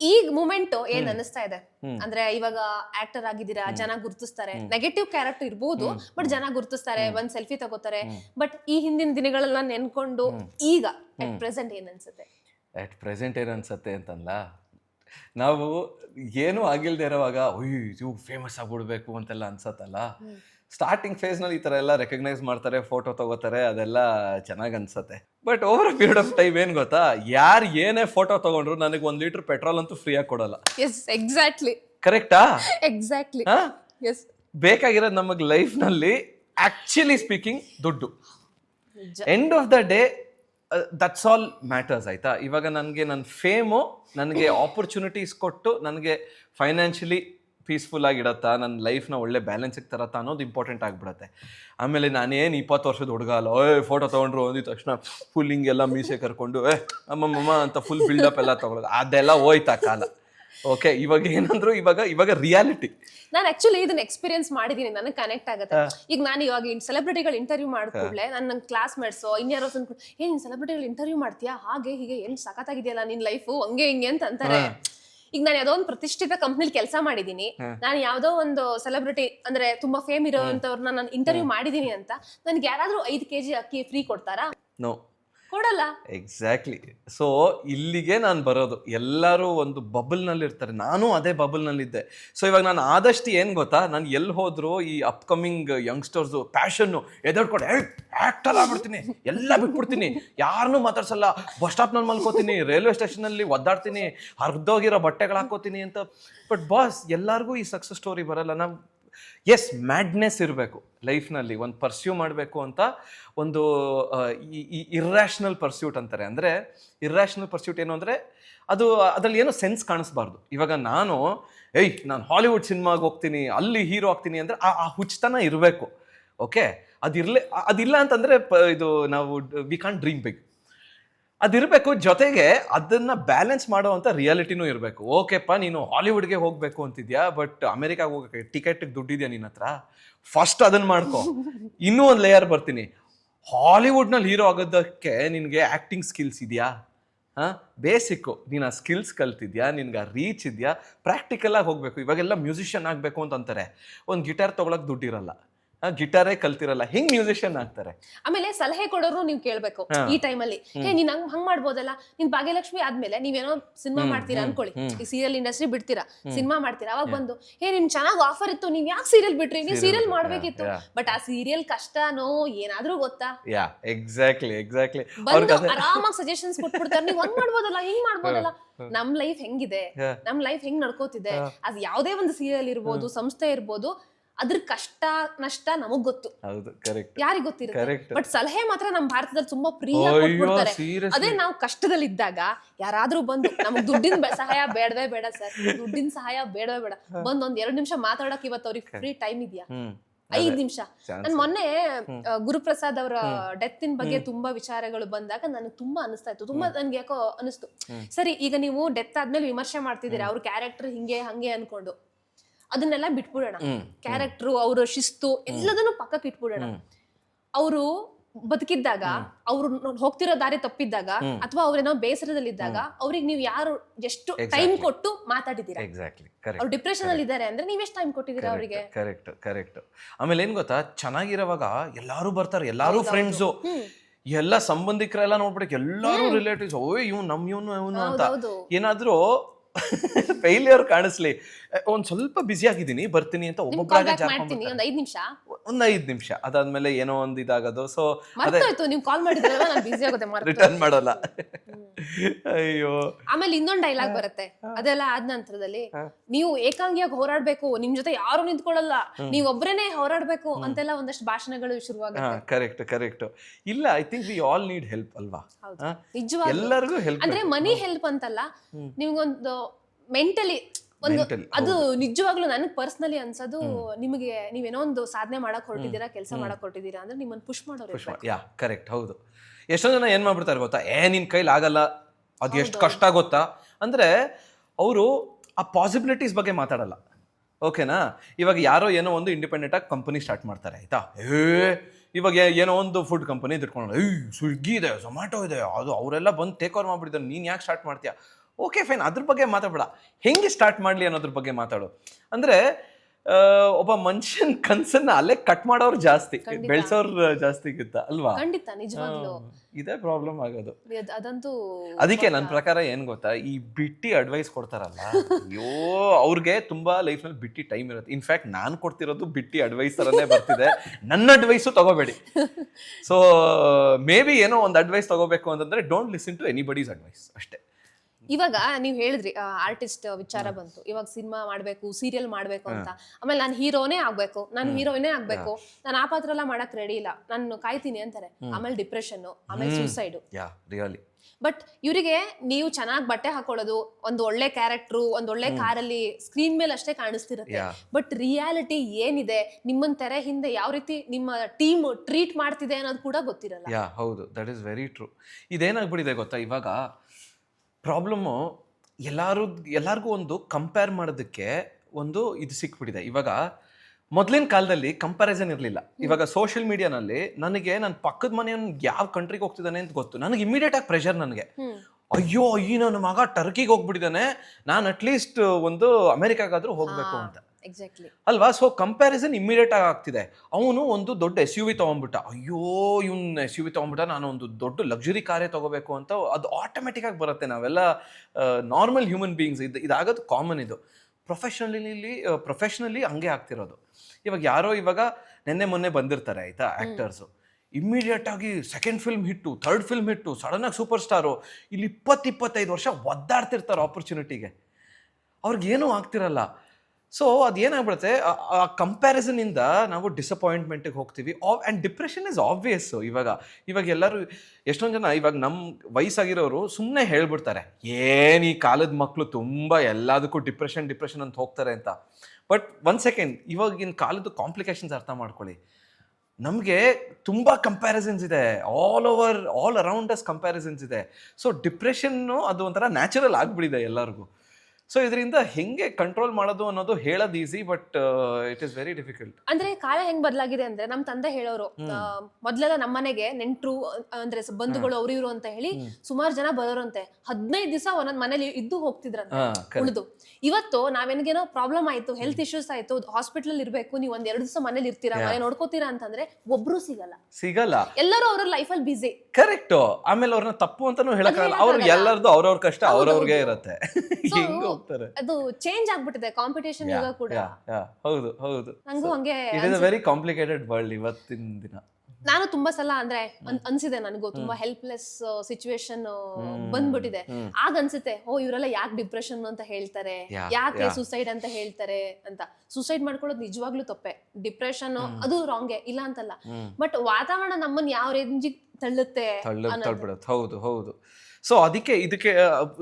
S1: ಈಗ ಮೂಮೆಂಟ್ ಏನ್ ಅನಿಸ್ತಾ ಇದೆ? ಅಂದ್ರೆ ಇವಾಗ ಆಕ್ಟರ್ ಆಗಿದ್ದೀರಾ ಜನ ಗುರುತಿಸ್ತಾರೆ. ನೆಗೆಟಿವ್ ಕ್ಯಾರೆಕ್ಟರ್ ಇರ್ಬೋದು ಬಟ್ ಜನ ಗುರುತಿಸ್ತಾರೆ ಒಂದ್ ಸೆಲ್ಫಿ ತಗೋತಾರೆ. ಬಟ್ ಈ ಹಿಂದಿನ ದಿನಗಳೆಲ್ಲ ನೆನ್ಕೊಂಡು ಈಗ ಅಟ್ ಪ್ರೆಸೆಂಟ್ ಏನ್ ಅನ್ಸುತ್ತೆ?
S2: ಅಟ್ ಪ್ರೆಸೆಂಟ್ ಏನ್ ಅನ್ಸುತ್ತೆ ಅಂತಂದ ನಾವು ಏನೂ ಆಗಿಲ್ದೇ ಇರೋವಾಗ ಅಯ್ಯೋ ಇದು ಫೇಮಸ್ ಆಗ್ಬಿಡ್ಬೇಕು ಅಂತೆಲ್ಲ ಅನ್ಸತ್ತಲ್ಲ? ಸ್ಟಾರ್ಟಿಂಗ್ ಫೇಸ್ನಲ್ಲಿ ಈ ಥರ ಎಲ್ಲ ರೆಕಗ್ನೈಸ್ ಮಾಡ್ತಾರೆ ಫೋಟೋ ತಗೋತಾರೆ ಅದೆಲ್ಲ ಚೆನ್ನಾಗಿ ಅನ್ಸುತ್ತೆ. But over period of time ಏನು ಗೊತ್ತಾ? ಯಾರು ಏನೇ ಫೋಟೋ ತಗೊಂಡ್ರು ನನಗೆ ಒಂದು ಲೀಟರ್ ಪೆಟ್ರೋಲ್ ಅಂತೂ ಫ್ರೀಯಾಗಿ ಕೊಡಲ್ಲ.
S1: ಎಸ್ ಎಕ್ಸಾಕ್ಟ್ಲಿ
S2: ಕರೆಕ್ಟಾ
S1: ಎಕ್ಸಾಕ್ಟ್ಲಿ ಎಸ್
S2: ಬೇಕಾಗಿರೋದು ನಮಗೆ ಲೈಫ್ನಲ್ಲಿ ಆ್ಯಕ್ಚುಲಿ ಸ್ಪೀಕಿಂಗ್ ದುಡ್ಡು. End of the day that's all matters ಆಯ್ತಾ? ಇವಾಗ ನನಗೆ ನನ್ನ ಫೇಮು ನನಗೆ ಆಪರ್ಚುನಿಟೀಸ್ ಕೊಟ್ಟು ನನಗೆ ಫೈನಾನ್ಷಿಯಲಿ ಪೀಸ್ಫುಲ್ ಆಗಿಡತ್ತಾ ನನ್ನ ಲೈಫ್ನ ಒಳ್ಳೆ ಬ್ಯಾಲೆನ್ಸಿಗೆ ತರತ್ತಾ ಅನ್ನೋದು ಇಂಪಾರ್ಟೆಂಟ್ ಆಗಿಬಿಡತ್ತೆ. ಆಮೇಲೆ ನಾನೇನು ಇಪ್ಪತ್ತು ವರ್ಷದ ಹುಡುಗ ಅಲ್ಲ ಓಯ್ ಫೋಟೋ ತೊಗೊಂಡ್ರು ಅಂದಿದ ತಕ್ಷಣ ಫುಲ್ ಹಿಂಗೆಲ್ಲ ಮೀಸೆ ಕರ್ಕೊಂಡು ಏ ಅಮ್ಮಮ್ಮ ಅಂತ ಫುಲ್ ಬಿಲ್ಡಪ್ ಎಲ್ಲ ತೊಗೊಳೋದು. ಅದೆಲ್ಲ ಹೋಯ್ತಾ ಕಾಲ. ಓಕೆ ಇವಾಗ ಏನಂದ್ರು ಇವಾಗ ಇವಾಗ ರಿಯಾಲಿಟಿ
S1: ನಾನು ಆಕ್ಚುಲಿ ಇದನ್ನ ಎಕ್ಸ್ಪೀರಿಯನ್ಸ್ ಮಾಡಿದೀನಿ ನನಗೆ ಕನೆಕ್ಟ್ ಆಗುತ್ತೆ. ಈಗ ನಾನು ಇವಾಗ ಸೆಲೆಬ್ರಿಟಿಗಳು ಇಂಟರ್ವ್ಯೂ ಮಾಡಿದ ಕೂಡಲೇ ನನ್ನ ನನ್ನ ಕ್ಲಾಸ್ ಮೇಡ್ಸೋ ಇನ್ಯಾರೋ ಅನ್ಕೊಂಡು ಏ ನೀನ್ ಸೆಲೆಬ್ರಿಟಿಗಳು ಇಂಟರ್ವ್ಯೂ ಮಾಡ್ತೀಯಾ? ಹಾಗೆ ಹೀಗೆ ಏನು ಸಖತ್ತಾಗಿದೆಯಲ್ಲ ನಿನ್ ಲೈಫು ಹಂಗೆ ಹಿಂಗೆ ಅಂತ ಅಂತಾರೆ. ಈಗ ನಾನು ಯಾವ್ದೋ ಒಂದು ಪ್ರತಿಷ್ಠಿತ ಕಂಪ್ನಿಲಿ ಕೆಲಸ ಮಾಡಿದೀನಿ. ನಾನು ಯಾವ್ದೋ ಒಂದು ಸೆಲೆಬ್ರಿಟಿ ಅಂದ್ರೆ ತುಂಬಾ ಫೇಮ್ ಇರೋ ನಾನು ಇಂಟರ್ವ್ಯೂ ಮಾಡಿದೀನಿ ಅಂತ. ನನ್ಗೆ ಯಾರಾದ್ರೂ ಐದು ಕೆಜಿ ಅಕ್ಕಿ ಫ್ರೀ ಕೊಡ್ತಾರಾ?
S2: ನೋ
S1: ಕೊಡಲ್ಲ.
S2: ಎಕ್ಸಾಕ್ಟ್ಲಿ ಸೊ ಇಲ್ಲಿಗೆ ನಾನು ಬರೋದು. ಎಲ್ಲರೂ ಒಂದು ಬಬಲ್ನಲ್ಲಿ ಇರ್ತಾರೆ ನಾನು ಅದೇ ಬಬಲ್ನಲ್ಲಿದ್ದೆ. ಸೊ ಇವಾಗ ನಾನು ಆದಷ್ಟು ಏನು ಗೊತ್ತಾ? ನಾನು ಎಲ್ಲಿ ಹೋದ್ರು ಈ ಅಪ್ಕಮಿಂಗ್ ಯಂಗ್ಸ್ಟರ್ಸು ಪ್ಯಾಷನ್ನು ಎದಡ್ಕೊಂಡು ಏ ಆ್ಯಕ್ಟರ್ ಆಗ್ಬಿಡ್ತೀನಿ. ಎಲ್ಲ ಬಿಟ್ಬಿಡ್ತೀನಿ. ಯಾರನ್ನೂ ಮಾತಾಡ್ಸಲ್ಲ. ಬಸ್ ಸ್ಟಾಪ್ನಲ್ಲಿ ಮಲ್ಕೋತೀನಿ. ರೈಲ್ವೆ ಸ್ಟೇಷನಲ್ಲಿ ಒದ್ದಾಡ್ತೀನಿ. ಹರಿದೋಗಿರೋ ಬಟ್ಟೆಗಳು ಹಾಕೋತೀನಿ ಅಂತ. ಬಟ್ ಬಾಸ್ ಎಲ್ಲರಿಗೂ ಈ ಸಕ್ಸಸ್ ಸ್ಟೋರಿ ಬರಲ್ಲ. ನಾವು ಎಸ್ ಮ್ಯಾಡ್ನೆಸ್ ಇರಬೇಕು ಲೈಫ್ನಲ್ಲಿ, ಒಂದು ಪರ್ಸ್ಯೂ ಮಾಡಬೇಕು ಅಂತ ಒಂದು ಈ ಇರ್ರ್ಯಾಷನಲ್ ಪರ್ಸ್ಯೂಟ್ ಅಂತಾರೆ. ಅಂದರೆ ಇರ್ರ್ಯಾಷನಲ್ ಪರ್ಸ್ಯೂಟ್ ಏನು ಅಂದರೆ, ಅದು ಅದರಲ್ಲಿ ಏನೋ ಸೆನ್ಸ್ ಕಾಣಿಸ್ಬಾರ್ದು. ಇವಾಗ ನಾನು, ಏಯ್, ನಾನು ಹಾಲಿವುಡ್ ಸಿನಿಮಾಗೆ ಹೋಗ್ತೀನಿ, ಅಲ್ಲಿ ಹೀರೋ ಆಗ್ತೀನಿ ಅಂದರೆ ಆ ಹುಚ್ಚತನ ಇರಬೇಕು. ಓಕೆ ಅದಿರಲೇ, ಅದಿಲ್ಲ ಅಂತಂದರೆ ಇದು ನಾವು ವಿ ಕಾನ್ ಡ್ರೀಮ್ ಬಿಗ್ ಅದಿರಬೇಕು, ಜೊತೆಗೆ ಅದನ್ನ ಬ್ಯಾಲೆನ್ಸ್ ಮಾಡುವಂಥ ರಿಯಾಲಿಟಿನೂ ಇರಬೇಕು. ಓಕೆಪ್ಪ, ನೀನು ಹಾಲಿವುಡ್ಗೆ ಹೋಗಬೇಕು ಅಂತಿದ್ಯಾ ಬಟ್ ಅಮೆರಿಕಾಗೆ ಹೋಗಕ್ಕೆ ಟಿಕೆಟ್ಗೆ ದುಡ್ಡಿದ್ಯಾ ನಿನ್ನ ಹತ್ರ? ಫಸ್ಟ್ ಅದನ್ನ ಮಾಡ್ಕೊ. ಇನ್ನೂ ಒಂದು ಲೇಯರ್ ಬರ್ತೀನಿ. ಹಾಲಿವುಡ್ನಲ್ಲಿ ಹೀರೋ ಆಗೋದಕ್ಕೆ ನಿನಗೆ ಆ್ಯಕ್ಟಿಂಗ್ ಸ್ಕಿಲ್ಸ್ ಇದೆಯಾ? ಹಾಂ? ಬೇಸಿಕ್ಕು ನೀನು ಆ ಸ್ಕಿಲ್ಸ್ ಕಲ್ತಿದ್ಯಾ? ನಿನ್ಗೆ ಆ ರೀಚ್ ಇದೆಯಾ? ಪ್ರಾಕ್ಟಿಕಲಾಗಿ ಹೋಗಬೇಕು. ಇವಾಗೆಲ್ಲ ಮ್ಯೂಸಿಷಿಯನ್ ಆಗಬೇಕು ಅಂತಂತಾರೆ ಒಂದು ಗಿಟಾರ್ ತೊಗೊಳಕ್ಕೆ ದುಡ್ಡಿರಲ್ಲ. ಗಿಟಾರೇ ಕಲ್ತಿರಲ್ಲ. ಹೆಂಗ್ ಮ್ಯೂಸಿಷಿಯನ್ ಆಗ್ತಾರೆ?
S1: ಆಮೇಲೆ ಸಲಹೆ ಕೊಡೋರು ನೀವು ಕೇಳ್ಬೇಕು ಈ ಟೈಮಲ್ಲಿ ಹೇ ನೀನ್ ಹಂಗ್ ಹಂಗ್ ಮಾಡ್ಬೋದಲ್ಲ? ನಿನ್ ಭಾಗ್ಯಲಕ್ಷ್ಮಿ ಆದ್ಮೇಲೆ ನೀವೇನೋ ಸಿನಿಮಾ ಮಾಡ್ತೀರಾ ಅನ್ಕೊಳ್ಳಿ. ಈ ಸೀರಿಯಲ್ ಇಂಡಸ್ಟ್ರಿ ಬಿಡ್ತೀರಾ? ಸಿನಿಮಾ ಮಾಡ್ತೀರಾ? ಅವಾಗ ಬಂದು ಹೇ ನಿಮ್ ಚೆನ್ನಾಗ್ ಆಫರ್ ಇತ್ತು ನೀವ್ ಯಾಕೆ ಸೀರಿಯಲ್ ಬಿಟ್ರಿ? ನೀವು ಸೀರಿಯಲ್ ಮಾಡ್ಬೇಕಿತ್ತು. ಬಟ್ ಆ ಸೀರಿಯಲ್ ಕಷ್ಟನೋ ಏನಾದ್ರೂ ಗೊತ್ತಾ?
S2: ಯಾ ಎಕ್ಸಾಕ್ಟ್ಲಿ ಎಕ್ಸಾಕ್ಟ್ಲಿ
S1: ಆರಾಮಾಗಿ ಸಜೆಷನ್ಸ್ ಕೊಟ್ಬಿಡ್ತಾರೆ. ನೀವ್ ಹಂಗ್ ಮಾಡ್ಬೋದಲ್ಲ ಹಿಂಗ್ ಮಾಡ್ಬೋದಲ್ಲ? ನಮ್ ಲೈಫ್ ಹೆಂಗಿದೆ. ನಮ್ ಲೈಫ್ ಹೆಂಗ್ ನಡ್ಕೋತಿದೆ? ಅದ್ ಯಾವ್ದೇ ಒಂದು ಸೀರಿಯಲ್ ಇರ್ಬೋದು ಸಂಸ್ಥೆ ಇರ್ಬೋದು ಅದ್ರ ಕಷ್ಟ ನಷ್ಟ ನಮಗ್ ಗೊತ್ತು.
S2: ಹೌದು ಕರೆಕ್ಟ್
S1: ಯಾರಿಗ್ ಗೊತ್ತಿರುತ್ತೆ. ಬಟ್ ಸಲಹೆ ಮಾತ್ರ ನಮ್ ಭಾರತದಲ್ಲಿ ತುಂಬಾ ಫ್ರೀ
S2: ಅಯ್ಯೋ,
S1: ಕೊಟ್ಬಿಡ್ತಾರೆ.
S2: seriously.
S1: ಅದೇ ನಾವು ಕಷ್ಟದಲ್ಲಿದ್ದಾಗ ಯಾರಾದ್ರೂ ಬಂದು ನಮಗ್ ದುಡ್ಡಿನ ಬೆ- ಸಹಾಯ ಬೇಡವೇ ಬೇಡ ಸರ್. ದುಡ್ಡಿನ ಸಹಾಯ ಬೇಡವೇ ಬೇಡ. ಬಂದ್ ಒಂದ್ ಎರಡ್ ನಿಮಿಷ ಮಾತಾಡಕ್ ಇವತ್ತು ಅವ್ರಿಗೆ ಫ್ರೀ ಟೈಮ್ ಇದೆಯಾ?
S2: ಹ್ಮ್.
S1: ಐದ್ ನಿಮಿಷ.
S2: ನಾನು
S1: ನನ್ ಮೊನ್ನೆ ಆ, ಗುರುಪ್ರಸಾದ್ ಅವರ ಡೆತ್ ಬಗ್ಗೆ ತುಂಬಾ ವಿಚಾರಗಳು ಬಂದಾಗ ನನಗೆ ತುಂಬಾ ಅನಿಸ್ತಾ ಇತ್ತು. ತುಂಬಾ ನನ್ಗೆ ಯಾಕೋ ಅನಿಸ್ತು. ಸರಿ ಈಗ ನೀವು ಡೆತ್ ಆದ್ಮೇಲೆ ವಿಮರ್ಶೆ ಮಾಡ್ತಿದ್ದೀರಾ? ಅವ್ರ ಕ್ಯಾರೆಕ್ಟರ್ ಹಿಂಗೆ ಹಂಗೆ ಅನ್ಕೊಂಡು. ಅದನ್ನೆಲ್ಲ ಬಿಟ್ಬಿಡೋಣ. ಕ್ಯಾರೆಕ್ಟ್ರು ಅವರ ಶಿಸ್ತು ಎಲ್ಲದನ್ನು ಪಕ್ಕಕ್ಕೆ ಇಟ್ಬಿಡೋಣ. ಅವರು ಬದುಕಿದ್ದಾಗ ಅವ್ರು ಹೋಗ್ತಿರೋ ದಾರಿ ತಪ್ಪಿದ್ದಾಗ ಅಥವಾ ಅವ್ರೇನೋ ಬೇಸರದಲ್ಲಿದ್ದಾಗ ಅವ್ರಿಗೆ ನೀವು ಯಾರು ಎಷ್ಟು ಟೈಮ್ ಕೊಟ್ಟು ಮಾತಾಡಿದ್ದೀರಾ?
S2: ಎಕ್ಸಾಕ್ಟ್ಲಿ
S1: ಅವ್ರು ಡಿಪ್ರೆಷನ್ ಅಲ್ಲಿ ಇದ್ದಾರೆ ಅಂದ್ರೆ ನೀವ್ ಎಷ್ಟು ಟೈಮ್ ಕೊಟ್ಟಿದ್ದೀರಾ ಅವರಿಗೆ?
S2: ಕರೆಕ್ಟ್ ಕರೆಕ್ಟ್ ಆಮೇಲೆ ಏನ್ ಗೊತ್ತಾ? ಚೆನ್ನಾಗಿರೋವಾಗ ಎಲ್ಲಾರು ಬರ್ತಾರೆ ಎಲ್ಲಾರು ಫ್ರೆಂಡ್ಸು ಎಲ್ಲ ಸಂಬಂಧಿಕರೆಲ್ಲ ನೋಡ್ಬಿಡಕ್ಕೆ ಎಲ್ಲಾರು ರಿಲೇಟಿವ್ಸ್ ಓಯ್ ಇವ್ ನಮ್ ಇವನು ಇವನು ಅಂತ. ಏನಾದ್ರೂ ಫೇಲಿಯರ್ ಕಾಣಿಸ್ಲಿ. ಒಂದ್ ಸ್ವಲ್ಪ ಬ್ಯುಸಿ ಆಗಿದ್ದೀನಿ ಬರ್ತೀನಿ ಅಂತ ಒಬ್ಬೊಬ್ಬರಾಗೆ
S1: ಮಾಡ್ತೀನಿ ಒಂದ್ ಐದ್ ನಿಮಿಷ?
S2: ಒಂದ್ ಐದ್ ನಿಮಿಷ ಅದಾದ್ಮೇಲೆ ಏನೋ ಒಂದ್ ಇದಾಗೋದು ಸೊ
S1: ಆಯ್ತು ನೀವು ಕಾಲ್ ಮಾಡಿದ್ರಲ್ಲ ನಾನು ಬಿಸಿ ಆಗುತ್ತೆ
S2: ರಿಟರ್ನ್ ಮಾಡಲ್ಲ. ಅಯ್ಯೋ.
S1: ಆಮೇಲೆ ಇನ್ನೊಂದ್ ಡೈಲಾಗ್ ಬರುತ್ತೆ ಅದೆಲ್ಲ ಆದ ನಂತರದಲ್ಲಿ ನೀವು ಏಕಾಂಗಿಯಾಗಿ ಹೋರಾಡ್ಬೇಕು ನಿಮ್ ಜೊತೆ ಯಾರು ನಿಂತ್ಕೊಳ್ಳಲ್ಲ ನೀವ್ ಒಬ್ರೇನೆ ಹೋರಾಡ್ಬೇಕು ಅಂತೆಲ್ಲ ಒಂದಷ್ಟು ಭಾಷಣಗಳು ಶುರುವಾಗುತ್ತೆ.
S2: ಕರೆಕ್ಟ್ ಕರೆಕ್ಟ್ ಇಲ್ಲ I think we all need help ಅಲ್ವಾ?
S1: ನಿಜವಾಗ್ಲೂ.
S2: ಎಲ್ಲರಿಗೂ ಹೆಲ್ಪ್
S1: ಅಂದ್ರೆ ಮನಿ ಹೆಲ್ಪ್ ಅಂತಲ್ಲ ನಿಮ್ಗೊಂದು ಮೆಂಟಲಿ ಒಂದು ಅದು ನಿಜವಾಗ್ಲೂ ನನಗೆ ಪರ್ಸನಲಿ ಅನ್ಸೋದು ನಿಮಗೆ ನೀವೇನೋ ಒಂದು ಸಾಧನೆ ಮಾಡಕ್ ಹೊರಟಿದ್ದೀರಾ ಕೆಲಸ ಮಾಡಕ್ ಹೊರಟಿದ್ದೀರಾ ಅಂದ್ರೆ ನಿಮ್ಮನ್ನ ಪುಷ್ ಮಾಡೋರು.
S2: ಯಾ ಕರೆಕ್ಟ್ ಹೌದು. ಎಷ್ಟೊಂದ್ ಜನ ಏನ್ ಮಾಡ್ಬಿಡ್ತಾರೆ ಗೊತ್ತಾ? ಏ ನಿನ್ ಕೈಲಿ ಆಗಲ್ಲ. ಅದು ಎಷ್ಟು ಕಷ್ಟ ಗೊತ್ತಾ? ಅಂದ್ರೆ ಅವರು ಆ ಪಾಸಿಬಿಲಿಟೀಸ್ ಬಗ್ಗೆ ಮಾತಾಡಲ್ಲ. ಓಕೆನಾ ಇವಾಗ ಯಾರೋ ಏನೋ ಒಂದು ಇಂಡಿಪೆಂಡೆಂಟ್ ಆಗಿ ಕಂಪನಿ ಸ್ಟಾರ್ಟ್ ಮಾಡ್ತಾರೆ ಆಯ್ತಾ? ಏ ಇವಾಗ ಏನೋ ಒಂದು ಫುಡ್ ಕಂಪನಿ ತಿಳ್ಕೊಂಡು ಏಯ್ ಸ್ವಿಗ್ಗಿ ಇದೆ ಝೊಮ್ಯಾಟೊ ಇದೆ ಅದು ಅವರೆಲ್ಲ ಬಂದು ಟೇಕ್ ಓವರ್ ಮಾಡ್ಬಿಡ್ತಾರೆ ನೀನು ಯಾಕೆ ಸ್ಟಾರ್ಟ್ ಮಾಡ್ತೀಯಾ? Okay fine. ಅದ್ರ ಬಗ್ಗೆ ಮಾತಾಡಬೇಡ. ಹೆಂಗೆ ಸ್ಟಾರ್ಟ್ ಮಾಡಲಿ ಅನ್ನೋದ್ರ ಬಗ್ಗೆ ಮಾತಾಡು. ಅಂದರೆ ಒಬ್ಬ ಮನುಷ್ಯನ ಕನ್ಸನ್ನ ಅಲ್ಲೇ ಕಟ್ ಮಾಡೋರು ಜಾಸ್ತಿ. ಬೆಳೆಸೋರು ಜಾಸ್ತಿ ಅಲ್ವಾ? ಇದೇ ಪ್ರಾಬ್ಲಮ್ ಆಗೋದು.
S1: ಅದಂತೂ
S2: ಅದಕ್ಕೆ ನನ್ನ ಪ್ರಕಾರ ಏನ್ ಗೊತ್ತಾ? ಈ ಬಿಟ್ಟಿ ಅಡ್ವೈಸ್ ಕೊಡ್ತಾರಲ್ಲ ಅಯ್ಯೋ ಅವ್ರಿಗೆ ತುಂಬಾ ಲೈಫ್ನಲ್ಲಿ ಬಿಟ್ಟಿ ಟೈಮ್ ಇರುತ್ತೆ. ಇನ್ಫ್ಯಾಕ್ಟ್ ನಾನು ಕೊಡ್ತಿರೋದು ಬಿಟ್ಟಿ ಅಡ್ವೈಸ್ ತರನೇ ಬರ್ತಿದೆ. ನನ್ನ ಅಡ್ವೈಸು ತಗೋಬೇಡಿ. ಸೊ ಮೇ ಬಿ ಏನೋ ಒಂದು ಅಡ್ವೈಸ್ ತಗೋಬೇಕು ಅಂತಂದ್ರೆ don't listen to anybody's advice ಅಷ್ಟೇ.
S1: ಇವಾಗ ನೀವ್ ಹೇಳಿದ್ರಿ ಆರ್ಟಿಸ್ಟ್ ವಿಚಾರ ಬಂತು. ಇವಾಗ ಸಿನಿಮಾ ಮಾಡ್ಬೇಕು ಸೀರಿಯಲ್ ಮಾಡ್ಬೇಕು ಅಂತ. ಆಮೇಲೆ ನಾನು ಹೀರೋನೇ ಆಗ್ಬೇಕು. ನಾನು ಹೀರೋಯಿನೇ ಆಗ್ಬೇಕು. ನಾನು ಆ ಪಾತ್ರ ಎಲ್ಲ ಮಾಡಕ್ ರೆಡಿ ಇಲ್ಲ. ನಾನು ಕಾಯ್ತೀನಿ ಅಂತಾರೆ. ಆಮೇಲೆ ಡಿಪ್ರೆಷನ್ ಆಮೇಲೆ ಸೂಸೈಡ್ ಬಟ್ ಇವರಿಗೆ ನೀವು ಚೆನ್ನಾಗಿ ಬಟ್ಟೆ ಹಾಕೊಳ್ಳೋದು ಒಂದು ಒಳ್ಳೆ ಕ್ಯಾರೆಕ್ಟ್ರು ಒಂದ್ ಒಳ್ಳೆ ಕಾರಲ್ಲಿ ಸ್ಕ್ರೀನ್ ಮೇಲೆ ಅಷ್ಟೇ ಕಾಣಿಸ್ತಿರುತ್ತೆ. ಬಟ್ ರಿಯಾಲಿಟಿ ಏನಿದೆ ನಿಮ್ಮನ್ ತೆರೆ ಹಿಂದೆ ಯಾವ ರೀತಿ ನಿಮ್ಮ ಟೀಮ್ ಟ್ರೀಟ್ ಮಾಡ್ತಿದೆ ಅನ್ನೋದು ಕೂಡ ಗೊತ್ತಿರಲ್ಲ.
S2: ಯಾ ಹೌದು. ದಟ್ ಇಸ್ ವೆರಿ ಟ್ರೂ ಇದೇನಾಗ್ಬಿಟ್ಟಿದೆ ಗೊತ್ತಾ? ಇವಾಗ ಪ್ರಾಬ್ಲಮ್ಮು ಎಲ್ಲರೂ ಎಲ್ಲರಿಗೂ ಒಂದು ಕಂಪೇರ್ ಮಾಡೋದಕ್ಕೆ ಒಂದು ಇದು ಸಿಕ್ಬಿಟ್ಟಿದೆ. ಇವಾಗ ಮೊದಲಿನ ಕಾಲದಲ್ಲಿ ಕಂಪ್ಯಾರಿಸನ್ ಇರಲಿಲ್ಲ. ಇವಾಗ ಸೋಷಿಯಲ್ ಮೀಡಿಯಾನಲ್ಲಿ ನನಗೆ ನನ್ನ ಪಕ್ಕದ ಮನೆಯವ್ನು ಯಾವ ಕಂಟ್ರಿಗೆ ಹೋಗ್ತಿದ್ದಾನೆ ಅಂತ ಗೊತ್ತು. ನನಗೆ ಇಮಿಡಿಯೇಟ್ ಆಗಿ ಪ್ರೆಷರ್ ನನಗೆ. ಅಯ್ಯೋ ಈ ನನ್ನ ಮಗ ಟರ್ಕಿಗೆ ಹೋಗ್ಬಿಟ್ಟಿದ್ದಾನೆ ನಾನು ಅಟ್ಲೀಸ್ಟ್ ಒಂದು ಅಮೆರಿಕಾಗಾದ್ರೂ ಹೋಗಬೇಕು ಅಂತ. ಅಲ್ವಾ? ಸೊ ಕಂಪ್ಯಾರಿಸನ್ ಇಮಿಡಿಯೇಟ್ ಆಗಿ ಆಗ್ತಿದೆ. ಅವನು ಒಂದು ದೊಡ್ಡ ಎಸ್ ಯು ವಿ ತೊಗೊಂಡ್ಬಿಟ್ಟ. ಅಯ್ಯೋ ಇವ್ನ ಎಸ್ ಯು ವಿ ತೊಗೊಂಡ್ಬಿಟ್ಟ ನಾನು ಒಂದು ದೊಡ್ಡ ಲಕ್ಸುರಿ ಕಾರೇ ತೊಗೋಬೇಕು ಅಂತ ಅದು ಆಟೋಮೆಟಿಕ್ ಆಗಿ ಬರುತ್ತೆ. ನಾವೆಲ್ಲ ನಾರ್ಮಲ್ ಹ್ಯೂಮನ್ ಬೀಯಿಂಗ್ಸ್ ಇದು ಇದಾಗೋದು ಕಾಮನ್ ಇದು. ಪ್ರೊಫೆಷನಲಿ ಪ್ರೊಫೆಷ್ನಲಿ ಹಂಗೆ ಆಗ್ತಿರೋದು. ಇವಾಗ ಯಾರೋ ಇವಾಗ ನಿನ್ನೆ ಮೊನ್ನೆ ಬಂದಿರ್ತಾರೆ ಆಯಿತಾ? Actors ಇಮ್ಮಿಡಿಯೇಟಾಗಿ second film hit third film hit ಸಡನ್ನಾಗಿ ಸೂಪರ್ ಸ್ಟಾರು ಇಲ್ಲಿ ಇಪ್ಪತ್ತು ಇಪ್ಪತ್ತೈದು ವರ್ಷ ಒದ್ದಾಡ್ತಿರ್ತಾರೆ ಆಪರ್ಚುನಿಟಿಗೆ ಅವ್ರಿಗೇನೂ ಆಗ್ತಿರಲ್ಲ. ಸೊ ಅದೇನಾಗ್ಬಿಡುತ್ತೆ? ಆ- ಆ ಕಂಪ್ಯಾರಿಸನ್ ಇಂದ ನಾವು ಡಿಸಪಾಯಿಂಟ್ಮೆಂಟಿಗೆ ಹೋಗ್ತೀವಿ. ಆ್ಯಂಡ್ ಡಿಪ್ರೆಷನ್ ಇಸ್ ಆಬ್ವಿಯಸ್ ಇವಾಗ ಇವಾಗ ಎಲ್ಲರೂ ಎಷ್ಟೊಂದು ಜನ ಇವಾಗ ನಮ್ಮ ವಯಸ್ಸಾಗಿರೋರು ಸುಮ್ಮನೆ ಹೇಳ್ಬಿಡ್ತಾರೆ, ಏನು ಈ ಕಾಲದ ಮಕ್ಕಳು ತುಂಬ ಎಲ್ಲದಕ್ಕೂ ಡಿಪ್ರೆಷನ್ ಡಿಪ್ರೆಷನ್ ಅಂತ ಹೋಗ್ತಾರೆ ಅಂತ. ಬಟ್ ಒನ್ ಸೆಕೆಂಡ್ ಇವಾಗಿನ ಕಾಲದ ಕಾಂಪ್ಲಿಕೇಶನ್ಸ್ ಅರ್ಥ ಮಾಡ್ಕೊಳ್ಳಿ. ನಮಗೆ ತುಂಬ ಕಂಪ್ಯಾರಿಸನ್ಸ್ ಇದೆ. All over all around us comparisons ಇದೆ. ಸೊ ಡಿಪ್ರೆಷನ್ನು ಅದು ಒಂಥರ ನ್ಯಾಚುರಲ್ ಆಗಿಬಿಡಿದೆ ಎಲ್ಲರಿಗೂ. ಸೊ ಇದರಿಂದ ಹೆಂಗೆ ಕಂಟ್ರೋಲ್ ಮಾಡೋದು ಅನ್ನೋದು ಹೇಳೋದು easy but it is very difficult
S1: ಅಂದ್ರೆ ಕಾಲ ಹೆಂಗ್ ಬದಲಾಗಿದೆ ಅಂದ್ರೆ ನಮ್ ತಂದೆ ಹೇಳೋರು ಮೊದ್ಲೆಲ್ಲ ನಮ್ಮ ಮನೆಗೆ ನೆಂಟ್ರು ಅಂದ್ರೆ ಬಂಧುಗಳು ಅವ್ರು ಇವ್ರು ಅಂತ ಹೇಳಿ ಸುಮಾರು ಜನ ಬರೋರಂತೆ. ಹದಿನೈದು ದಿವಸ ಒಂದೊಂದ್ ಮನೇಲಿ ಇದ್ದು ಹೋಗ್ತಿದ್ರಂತೆ ಉಳಿದು. ಇವತ್ತು ನಾವೇನಗೇನೋ ಪ್ರಾಬ್ಲಮ್ ಆಯ್ತು ಹೆಲ್ತ್ ಇಶ್ಯೂಸ್ ಆಯ್ತು ಹಾಸ್ಪಿಟಲ್ ಇರ್ಬೇಕು ನೀವು ಒಂದ್ ಎರಡು ದಿವಸ ಮನೇಲಿ ಇರ್ತೀರಾ ಮನೆ ನೋಡ್ಕೋತೀರಾ ಅಂತಂದ್ರೆ ಒಬ್ರು ಸಿಗಲ್ಲ.
S2: ಸಿಗಲ್ಲ.
S1: ಎಲ್ಲರೂ ಅವ್ರ ಅಲ್ಲಿ ಬಿಸಿ
S2: ಕರೆಕ್ಟ್ ಆಮೇಲೆ ಅವ್ರನ್ನ ತಪ್ಪು ಅಂತಾನು ಹೇಳಕ್ಕಾಗಲ್ಲ. ಅವ್ರಿಗೆ ಎಲ್ಲರದು ಅವ್ರವ್ರ ಕಷ್ಟ ಅವ್ರವ್ರಿಗೆ ಇರತ್ತೆ. ಹೋಗ್ತಾರೆ.
S1: ಅದು ಚೇಂಜ್ ಆಗ್ಬಿಟ್ಟಿದೆ ಕಾಂಪಿಟೇಷನ್ ಯುಗ ಕೂಡ.
S2: ಹೌದು ಹೌದು.
S1: ನಂಗೂ ಹಂಗೆ
S2: it is a very complicated world ಇವತ್ತಿನ ದಿನ.
S1: ನಾನು ತುಂಬಾ ಸಲ ಅಂದ್ರೆ ಅನ್ಸಿದೆ ನನಗೂ ತುಂಬಾ ಹೆಲ್ಪ್ಲೆಸ್ ಸಿಚುವೇಶನ್ ಬಂದ್ಬಿಟ್ಟಿದೆ. ಆಗ ಅನ್ಸುತ್ತೆ ಓ ಇವರೆಲ್ಲ ಯಾಕೆ ಡಿಪ್ರೆಷನ್ ಅಂತ ಹೇಳ್ತಾರೆ? ಯಾಕೆ. ಸುಸೈಡ್ ಅಂತ ಹೇಳ್ತಾರೆ ಅಂತ. ಸುಸೈಡ್ ಮಾಡ್ಕೊಳ್ಳೋದು ನಿಜವಾಗ್ಲೂ ತಪ್ಪೆ. ಡಿಪ್ರೆಷನ್ ಅದು ರಾಂಗೆ ಇಲ್ಲ ಅಂತಲ್ಲ. ಬಟ್ ವಾತಾವರಣ ನಮ್ಮನ್ನ ಯಾವ ರೇಂಜಿಗೆ ತಳ್ಳುತ್ತೆ.
S2: ಹೌದು ಹೌದು. ಸೊ ಅದಕ್ಕೆ ಇದಕ್ಕೆ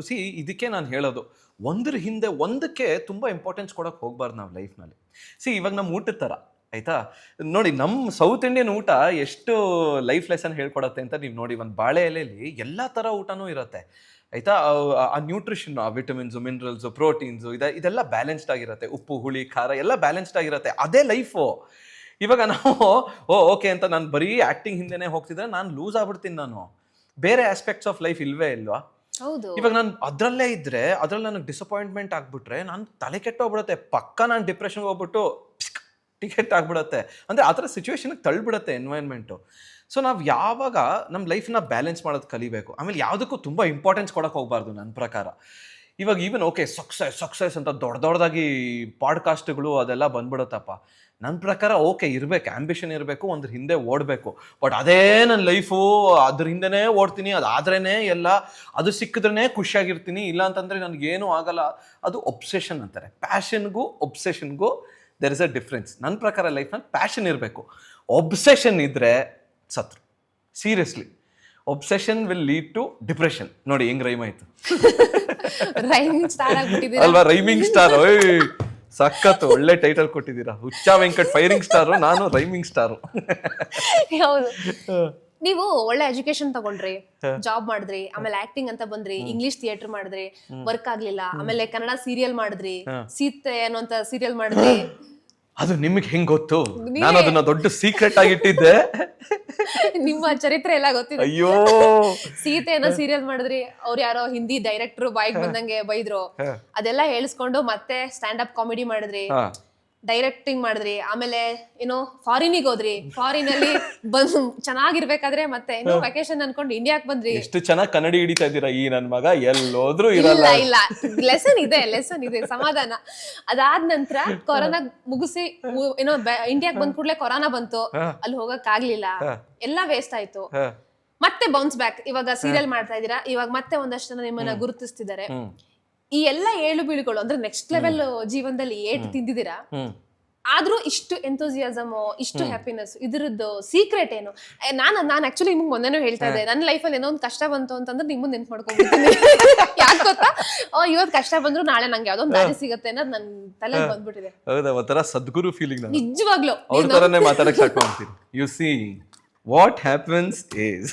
S2: ಸಿ ಇದಕ್ಕೆ ನಾನು ಹೇಳೋದು. ಒಂದ್ರ ಹಿಂದೆ ಒಂದಕ್ಕೆ ತುಂಬಾ ಇಂಪಾರ್ಟೆನ್ಸ್ ಕೊಡೋಕೆ ಹೋಗ್ಬಾರ್ದು ನಾವು ಲೈಫ್ನಲ್ಲಿ ಸಿ ಇವಾಗ ನಮ್ಮ ಊಟದ ಥರ, ಆಯ್ತಾ? ನೋಡಿ ನಮ್ಮ ಸೌತ್ ಇಂಡಿಯನ್ ಊಟ ಎಷ್ಟು ಲೈಫ್ ಲೆಸನ್ ಹೇಳ್ಕೊಡತ್ತೆ ಅಂತ ನೀವು ನೋಡಿ, ಒಂದು ಬಾಳೆ ಎಲೆಯಲ್ಲಿ ಎಲ್ಲ ಥರ ಊಟನೂ ಇರುತ್ತೆ, ಆಯ್ತಾ? ಆ- ನ್ಯೂಟ್ರಿಷನ್ ಆ ವಿಟಮಿನ್ಸು ಮಿನರಲ್ಸು ಪ್ರೋಟೀನ್ಸು ಇದೆ, ಇದೆಲ್ಲ ಬ್ಯಾಲೆನ್ಸ್ಡ್ ಆಗಿರುತ್ತೆ. ಉಪ್ಪು, ಹುಳಿ, ಖಾರ ಎಲ್ಲ ಬ್ಯಾಲೆನ್ಸ್ಡ್ ಆಗಿರುತ್ತೆ. ಅದೇ ಲೈಫು ಇವಾಗ ನಾವು, ಓ ಓಕೆ ಅಂತ ನಾನು ಬರೀ ಆ್ಯಕ್ಟಿಂಗ್ ಹಿಂದೆನೇ ಹೋಗ್ತಿದ್ರೆ ನಾನು ಲೂಸ್ ಆಗ್ಬಿಡ್ತೀನಿ ನಾನು. ಬೇರೆ ಆಸ್ಪೆಕ್ಟ್ಸ್ ಆಫ್ ಲೈಫ್ ಇಲ್ವೇ ಇಲ್ವಾ?
S1: ಹೌದು.
S2: ಇವಾಗ ನಾನು ಅದರಲ್ಲೇ ಇದ್ರೆ, ಅದ್ರಲ್ಲಿ ನನಗೆ ಡಿಸಪಾಯಿಂಟ್ಮೆಂಟ್ ಆಗ್ಬಿಟ್ರೆ ನಾನು ತಲೆ ಕೆಟ್ಟೋಗ್ಬಿಡುತ್ತೆ. ಪಕ್ಕ ನಾನು ಡಿಪ್ರೆಷನ್ಗೆ ಹೋಗ್ಬಿಟ್ಟು ಟಿಕೆಟ್ ಆಗ್ಬಿಡುತ್ತೆ. ಅಂದರೆ ಆ ಥರ ಸಿಚುವೇಶನ್ಗೆ ತಳ್ಳಿಬಿಡುತ್ತೆ ಎನ್ವೈರ್ಮೆಂಟು ಸೊ ನಾವು ಯಾವಾಗ ನಮ್ಮ ಲೈಫ್ನ ಬ್ಯಾಲೆನ್ಸ್ ಮಾಡೋದು ಕಲಿಬೇಕು. ಆಮೇಲೆ ಯಾವುದಕ್ಕೂ ತುಂಬ ಇಂಪಾರ್ಟೆನ್ಸ್ ಕೊಡೋಕೆ ಹೋಗಬಾರ್ದು ನನ್ನ ಪ್ರಕಾರ. ಇವಾಗ ಈವನ್ ಓಕೆ ಸಕ್ಸಸ್ ಸಕ್ಸಸ್ ಅಂತ ದೊಡ್ಡ ದೊಡ್ಡದಾಗಿ ಪಾಡ್ಕಾಸ್ಟ್ಗಳು ಅದೆಲ್ಲ ಬಂದ್ಬಿಡುತ್ತಪ್ಪ. ನನ್ನ ಪ್ರಕಾರ ಓಕೆ ಇರಬೇಕು ಆ್ಯಂಬಿಷನ್ ಇರಬೇಕು ಒಂದ್ರ ಹಿಂದೆ ಓಡಬೇಕು. ಬಟ್ ಅದೇ ನನ್ನ ಲೈಫು ಅದ್ರ ಹಿಂದೆನೇ ಓಡ್ತೀನಿ ಅದಾದ್ರೇ ಎಲ್ಲ ಅದು ಸಿಕ್ಕಿದ್ರೇ ಖುಷಿಯಾಗಿರ್ತೀನಿ ಇಲ್ಲ ಅಂತಂದರೆ ನನಗೇನು ಆಗಲ್ಲ. ಅದು ಒಬ್ಸೆಷನ್ ಅಂತಾರೆ. ಪ್ಯಾಷನ್ಗೂ ಒಬ್ಸೆಷನ್ಗೂ ದೆರ್ ಇಸ್ ಅ ಡಿಫ್ರೆನ್ಸ್ ನನ್ನ ಪ್ರಕಾರ ಲೈಫ್ನಲ್ಲಿ ಪ್ಯಾಷನ್ ಇರಬೇಕು. ಒಬ್ಸೆಷನ್ ಇದ್ದರೆ ಸತ್ರು. Seriously obsession will lead to depression ನೋಡಿ ಹೆಂಗ್ ರೈಮ್ ಆಯ್ತು.
S1: ರೈಮಿಂಗ್ ಸ್ಟಾರ್
S2: ಅಲ್ವಾ ರೈಮಿಂಗ್ ಸ್ಟಾರ್ ಓಯ್. ಸಖತ್ ಒಳ್ಳೆ ಟೈಟಲ್ ಕೊಟ್ಟಿದ್ದೀರಾ. ಹುಚ್ಚ ವೆಂಕಟ್ ಫೈರಿಂಗ್ ಸ್ಟಾರ್ ನಾನು ರೈಮಿಂಗ್ ಸ್ಟಾರ್
S1: ಹೌದು. ನೀವು ಒಳ್ಳೆ ಎಜುಕೇಶನ್ ತಗೊಂಡ್ರಿ ಜಾಬ್ ಮಾಡಿದ್ರಿ ಆಮೇಲೆ ಆಕ್ಟಿಂಗ್ ಅಂತ ಬಂದ್ರಿ ಇಂಗ್ಲಿಷ್ ಥಿಯೇಟರ್ ಮಾಡಿದ್ರಿ ವರ್ಕ್ ಆಗ್ಲಿಲ್ಲ ಆಮೇಲೆ ಕನ್ನಡ ಸೀರಿಯಲ್ ಮಾಡಿದ್ರಿ ಸೀತೆ ಅನ್ನುವಂತ ಸೀರಿಯಲ್ ಮಾಡಿದ್ರಿ
S2: ಅದು ನಿಮಗೆ ಹೆಂಗ್ ಗೊತ್ತು? ನಾನು ಅದನ್ನ ದೊಡ್ಡ ಸೀಕ್ರೆಟ್ ಆಗಿ ಇಟ್ಟಿದ್ದೆ.
S1: ನಿಮ್ಮ ಚರಿತ್ರೆ ಎಲ್ಲ ಗೊತ್ತಿದೆ.
S2: ಅಯ್ಯೋ.
S1: ಸೀತೆ ಅನ್ನೋ ಸೀರಿಯಲ್ ಮಾಡಿದ್ರಿ ಅವ್ರು ಯಾರೋ ಹಿಂದಿ ಡೈರೆಕ್ಟರ್ ಬೈಕ್ ಬಂದಂಗೆ ಬೈದ್ರು. ಅದೆಲ್ಲ ಹೇಳಿಸ್ಕೊಂಡು ಮತ್ತೆ ಸ್ಟ್ಯಾಂಡ್ ಅಪ್ ಕಾಮಿಡಿ ಮಾಡಿದ್ರಿ ಡೈರೆಕ್ಟಿಂಗ್ ಮಾಡಿದ್ರಿ. ಆಮೇಲೆ ಏನೋ ಫಾರಿನಿಗೆ ಹೋದ್ರಿ. ಫಾರಿನ್ ಅಲ್ಲಿ ಬಂದು ಚೆನ್ನಾಗಿರ್ಬೇಕಾದ್ರೆ ಮತ್ತೆ ಏನೋ ವೆಕೇಶನ್ ಅನ್ಕೊಂಡು ಇಂಡಿಯಾಕ್ ಬಂದ್ರಿ.
S2: ಎಷ್ಟು ಚೆನ್ನಾಗಿ ಕನ್ನಡಿ ಹಿಡಿತಾ ಇದ್ದೀರಾ ಈ ನನ್ ಮಗ? ಎಲ್ಲೋದ್ರು ಇರಲ್ಲ.
S1: ಇಲ್ಲ. ಇಲ್ಲ ಲೆಸನ್ ಇದೆ ಲೆಸನ್ ಇದೆ. ಸಮಾಧಾನ. ಅದಾದ ನಂತರ ಕೊರೋನಾ ಮುಗಿಸಿ ಏನೋ ಇಂಡಿಯಾಕ್ ಬಂದ್ ಕೂಡ್ಲೆ ಕೊರೋನಾ ಬಂತು. ಅಲ್ಲಿ ಹೋಗಕ್ ಆಗ್ಲಿಲ್ಲ. ಎಲ್ಲ ವೇಸ್ಟ್ ಆಯ್ತು. ಮತ್ತೆ ಬೌನ್ಸ್ ಬ್ಯಾಕ್ ಇವಾಗ ಸೀರಿಯಲ್ ಮಾಡ್ತಾ ಇದೀರಾ ಇವಾಗ ಮತ್ತೆ ಒಂದಷ್ಟು ಜನ ನಿಮ್ಮನ್ನ ಗುರುತಿಸ್ತಿದ್ದಾರೆ. ಈ ಎಲ್ಲ ಏಳು ಬೀಳುಗಳು ಅಂದ್ರೆ ನೆಕ್ಸ್ಟ್ ಲೆವೆಲ್ ಜೀವನದಲ್ಲಿ ಏಟ್ ತಿಂದಿದ್ದೀರಾ? ಆದ್ರೂ ಇಷ್ಟು ಎಂಥೋಸಿಯಾಸಮ್ ಇಷ್ಟು ಹ್ಯಾಪಿನೆಸ್ ಇದ್ರದ್ದು ಸೀಕ್ರೆಟ್ ಏನು? ನಾನು ನಾನು ಆಕ್ಚುಲಿ ನಿಮ್ಗೆ ಮೊನ್ನೆನೂ ಹೇಳ್ತಾ ಇದ್ದೆ ನನ್ನ ಲೈಫಲ್ಲಿ ಏನೋ ಒಂದು ಕಷ್ಟ ಬಂತು ಅಂತಂದ್ರೆ ನಿಮ್ಮ ನೆನ್ಪು ಮಾಡ್ಕೊಂಡ್ಬಿಡ್ತೀನಿ ಯಾಕೆ ಗೊತ್ತಾ? ಓ ಇವತ್ತು ಕಷ್ಟ ಬಂದ್ರು ನಾಳೆ ನಂಗೆ ಯಾವ್ದೋ ಒಂದು ದಾರಿ ಸಿಗುತ್ತೆ ಅನ್ನೋದು ನನ್ನ ತಲೆ ಬಂದ್ಬಿಟ್ಟಿದೆ.
S2: ಹೌದಾ? ಒಂಥರ ಸದ್ಗುರು ಫೀಲಿಂಗ್ ನಿಜವಾಗ್ಲೂ
S1: ನಿಜವಾಗ್ಲು.
S2: ಅವ್ರ ಥರನೇ ಮಾತಾಡಕ್ಕೆ ಸ್ಟಾರ್ಟ್ ಮಾಡ್ತೀನಿ you see what happens is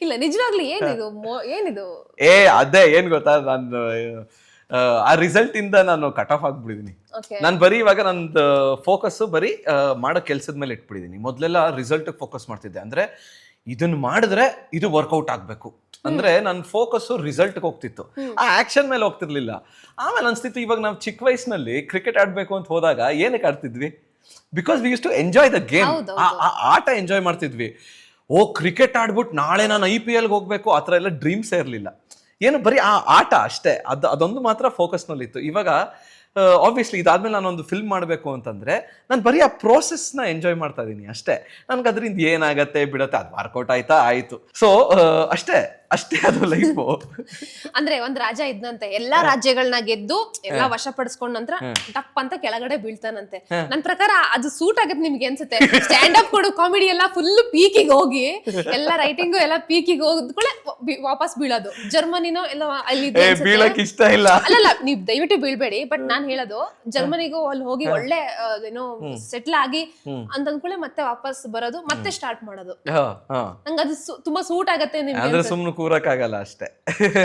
S1: ಇಲ್ಲ ನಿಜವಾಗ್ಲಿ ಏನಿದು? ಮೊ- ಏನಿದು?
S2: ಏ ಅದೇ ಏನ್ ಗೊತ್ತಾ? ನಾನು ಆ, ರಿಸಲ್ಟ್ ಇಂದ ನಾನು ಕಟ್ ಆಫ್ ಆಗ್ಬಿಟ್ಟಿದೀನಿ.
S1: ಓಕೆ
S2: ನಾನು ಬರೀ ಇವಾಗ ನಂದು ಫೋಕಸ್ ಬರೀ ಆ, ಮಾಡೋ ಕೆಲಸದ ಮೇಲೆ ಇಟ್ಬಿಟ್ಟಿದೀನಿ. ಮೊದಲೆಲ್ಲ ರಿಸಲ್ಟ್ ಫೋಕಸ್ ಮಾಡ್ತಿದ್ದೆ. ಅಂದ್ರೆ ಇದನ್ನ ಮಾಡಿದ್ರೆ ಇದು ವರ್ಕೌಟ್ ಆಗ್ಬೇಕು. ಅಂದ್ರೆ ನನ್ನ ಫೋಕಸ್ ರಿಸಲ್ಟ್ಗೆ ಹೋಗ್ತಿತ್ತು. ಆ ಆಕ್ಷನ್ ಮೇಲೆ ಹೋಗ್ತಿರ್ಲಿಲ್ಲ. ಆಮೇಲೆ ಅನ್ಸ್ತಿತ್ತು ಇವಾಗ ನಾವು ಚಿಕ್ಕ ವಯಸ್ಸಿನಲ್ಲಿ ಕ್ರಿಕೆಟ್ ಆಡ್ಬೇಕು ಅಂತ ಹೋದಾಗ ಏನಕ್ಕೆ ಆಡ್ತಿದ್ವಿ? Because we use to enjoy the game
S1: ಆ
S2: ಆಟ ಎಂಜಾಯ್ ಮಾಡ್ತಿದ್ವಿ. ಓ ಕ್ರಿಕೆಟ್ ಆಡ್ಬಿಟ್ಟು ನಾಳೆ ನಾನು ಐ ಪಿ ಎಲ್ಗೆ ಹೋಗ್ಬೇಕು, ಆ ಥರ ಎಲ್ಲ ಡ್ರೀಮ್ಸೇ ಇರಲಿಲ್ಲ. ಏನು, ಬರೀ ಆ ಆಟ ಅಷ್ಟೇ. ಅದು, ಅದೊಂದು ಮಾತ್ರ ಫೋಕಸ್ನಲ್ಲಿತ್ತು ಇವಾಗ ಆಬ್ವಿಯಸ್ಲಿ ಇದಾದ್ಮೇಲೆ ನಾನೊಂದು ಫಿಲ್ಮ್ ಮಾಡಬೇಕು ಅಂತಂದ್ರೆ ನಾನು ಬರೀ ಆ ಪ್ರೋಸೆಸ್ನ ಎಂಜಾಯ್ ಮಾಡ್ತಾ ಇದ್ದೀನಿ ಅಷ್ಟೇ. ನನಗೆ ಅದರಿಂದ ಏನಾಗತ್ತೆ ಬಿಡತ್ತೆ ಅದು ವರ್ಕೌಟ್ ಆಯ್ತಾ? ಆಯಿತು. ಸೊ ಅಷ್ಟೇ ಅಷ್ಟೇ ಅದು ಲೈಫು
S1: ಅಂದ್ರೆ ಒಂದ್ ರಾಜ ಇದ್ನಂತೆ ಎಲ್ಲಾ ರಾಜ್ಯಗಳನ್ನ ಗೆದ್ದು ಎಲ್ಲಾ ವಶಪಡಿಸ್ಕೊಂಡ್ ನಂತರ ಟಪ್ ಅಂತ ಕೆಳಗಡೆ ಬೀಳ್ತಾನಂತೆ. ನನ್ ಪ್ರಕಾರ ಅದು ಸೂಟ್ ಆಗತ್ತೆ ನಿಮ್ಗೆ ಅನ್ಸುತ್ತೆ. ಸ್ಟ್ಯಾಂಡ್ ಅಪ್ ಕೊಡು ಕಾಮಿಡಿ ಎಲ್ಲ ಫುಲ್ ಪೀಕಿಗೆ ಹೋಗಿ ಎಲ್ಲಾ ರೈಟಿಂಗು ಎಲ್ಲ ಪೀಕಿಗೆ ಹೋದ್ಕೂಳೆ ಬಿ- ವಾಪಸ್ ಬೀಳೋದು. ಜರ್ಮನಿನೋ ಎಲ್ಲ ಅಲ್ಲಿ
S2: ಬೀಳಕ್ ಇಷ್ಟ ಇಲ್ಲ.
S1: ಅಲ್ಲಲ್ಲ ನೀವ್ ದಯವಿಟ್ಟು ಬೀಳ್ಬೇಡಿ ಬಟ್ ನಾನ್ ಹೇಳೋದು ಜರ್ಮನಿಗೂ ಅಲ್ಲಿ ಹೋಗಿ ಒಳ್ಳೆ ಏನೋ ಸೆಟ್ಲ್ ಆಗಿ ಅಂತ ಅಂದ್ಕೊಳ್ಳೆ ಮತ್ತೆ ವಾಪಸ್ ಬರೋದು ಮತ್ತೆ ಸ್ಟಾರ್ಟ್ ಮಾಡೋದು. ನಂಗೆ ಅದು ಸು- ತುಂಬಾ ಸೂಟ್ ಆಗತ್ತೆ ನಿಮ್ಗೆ
S2: ಅಂದ್ರೆ ಸುಮ್ನೆ ಕೂರಕ್ ಆಗಲ್ಲ ಅಷ್ಟೇ.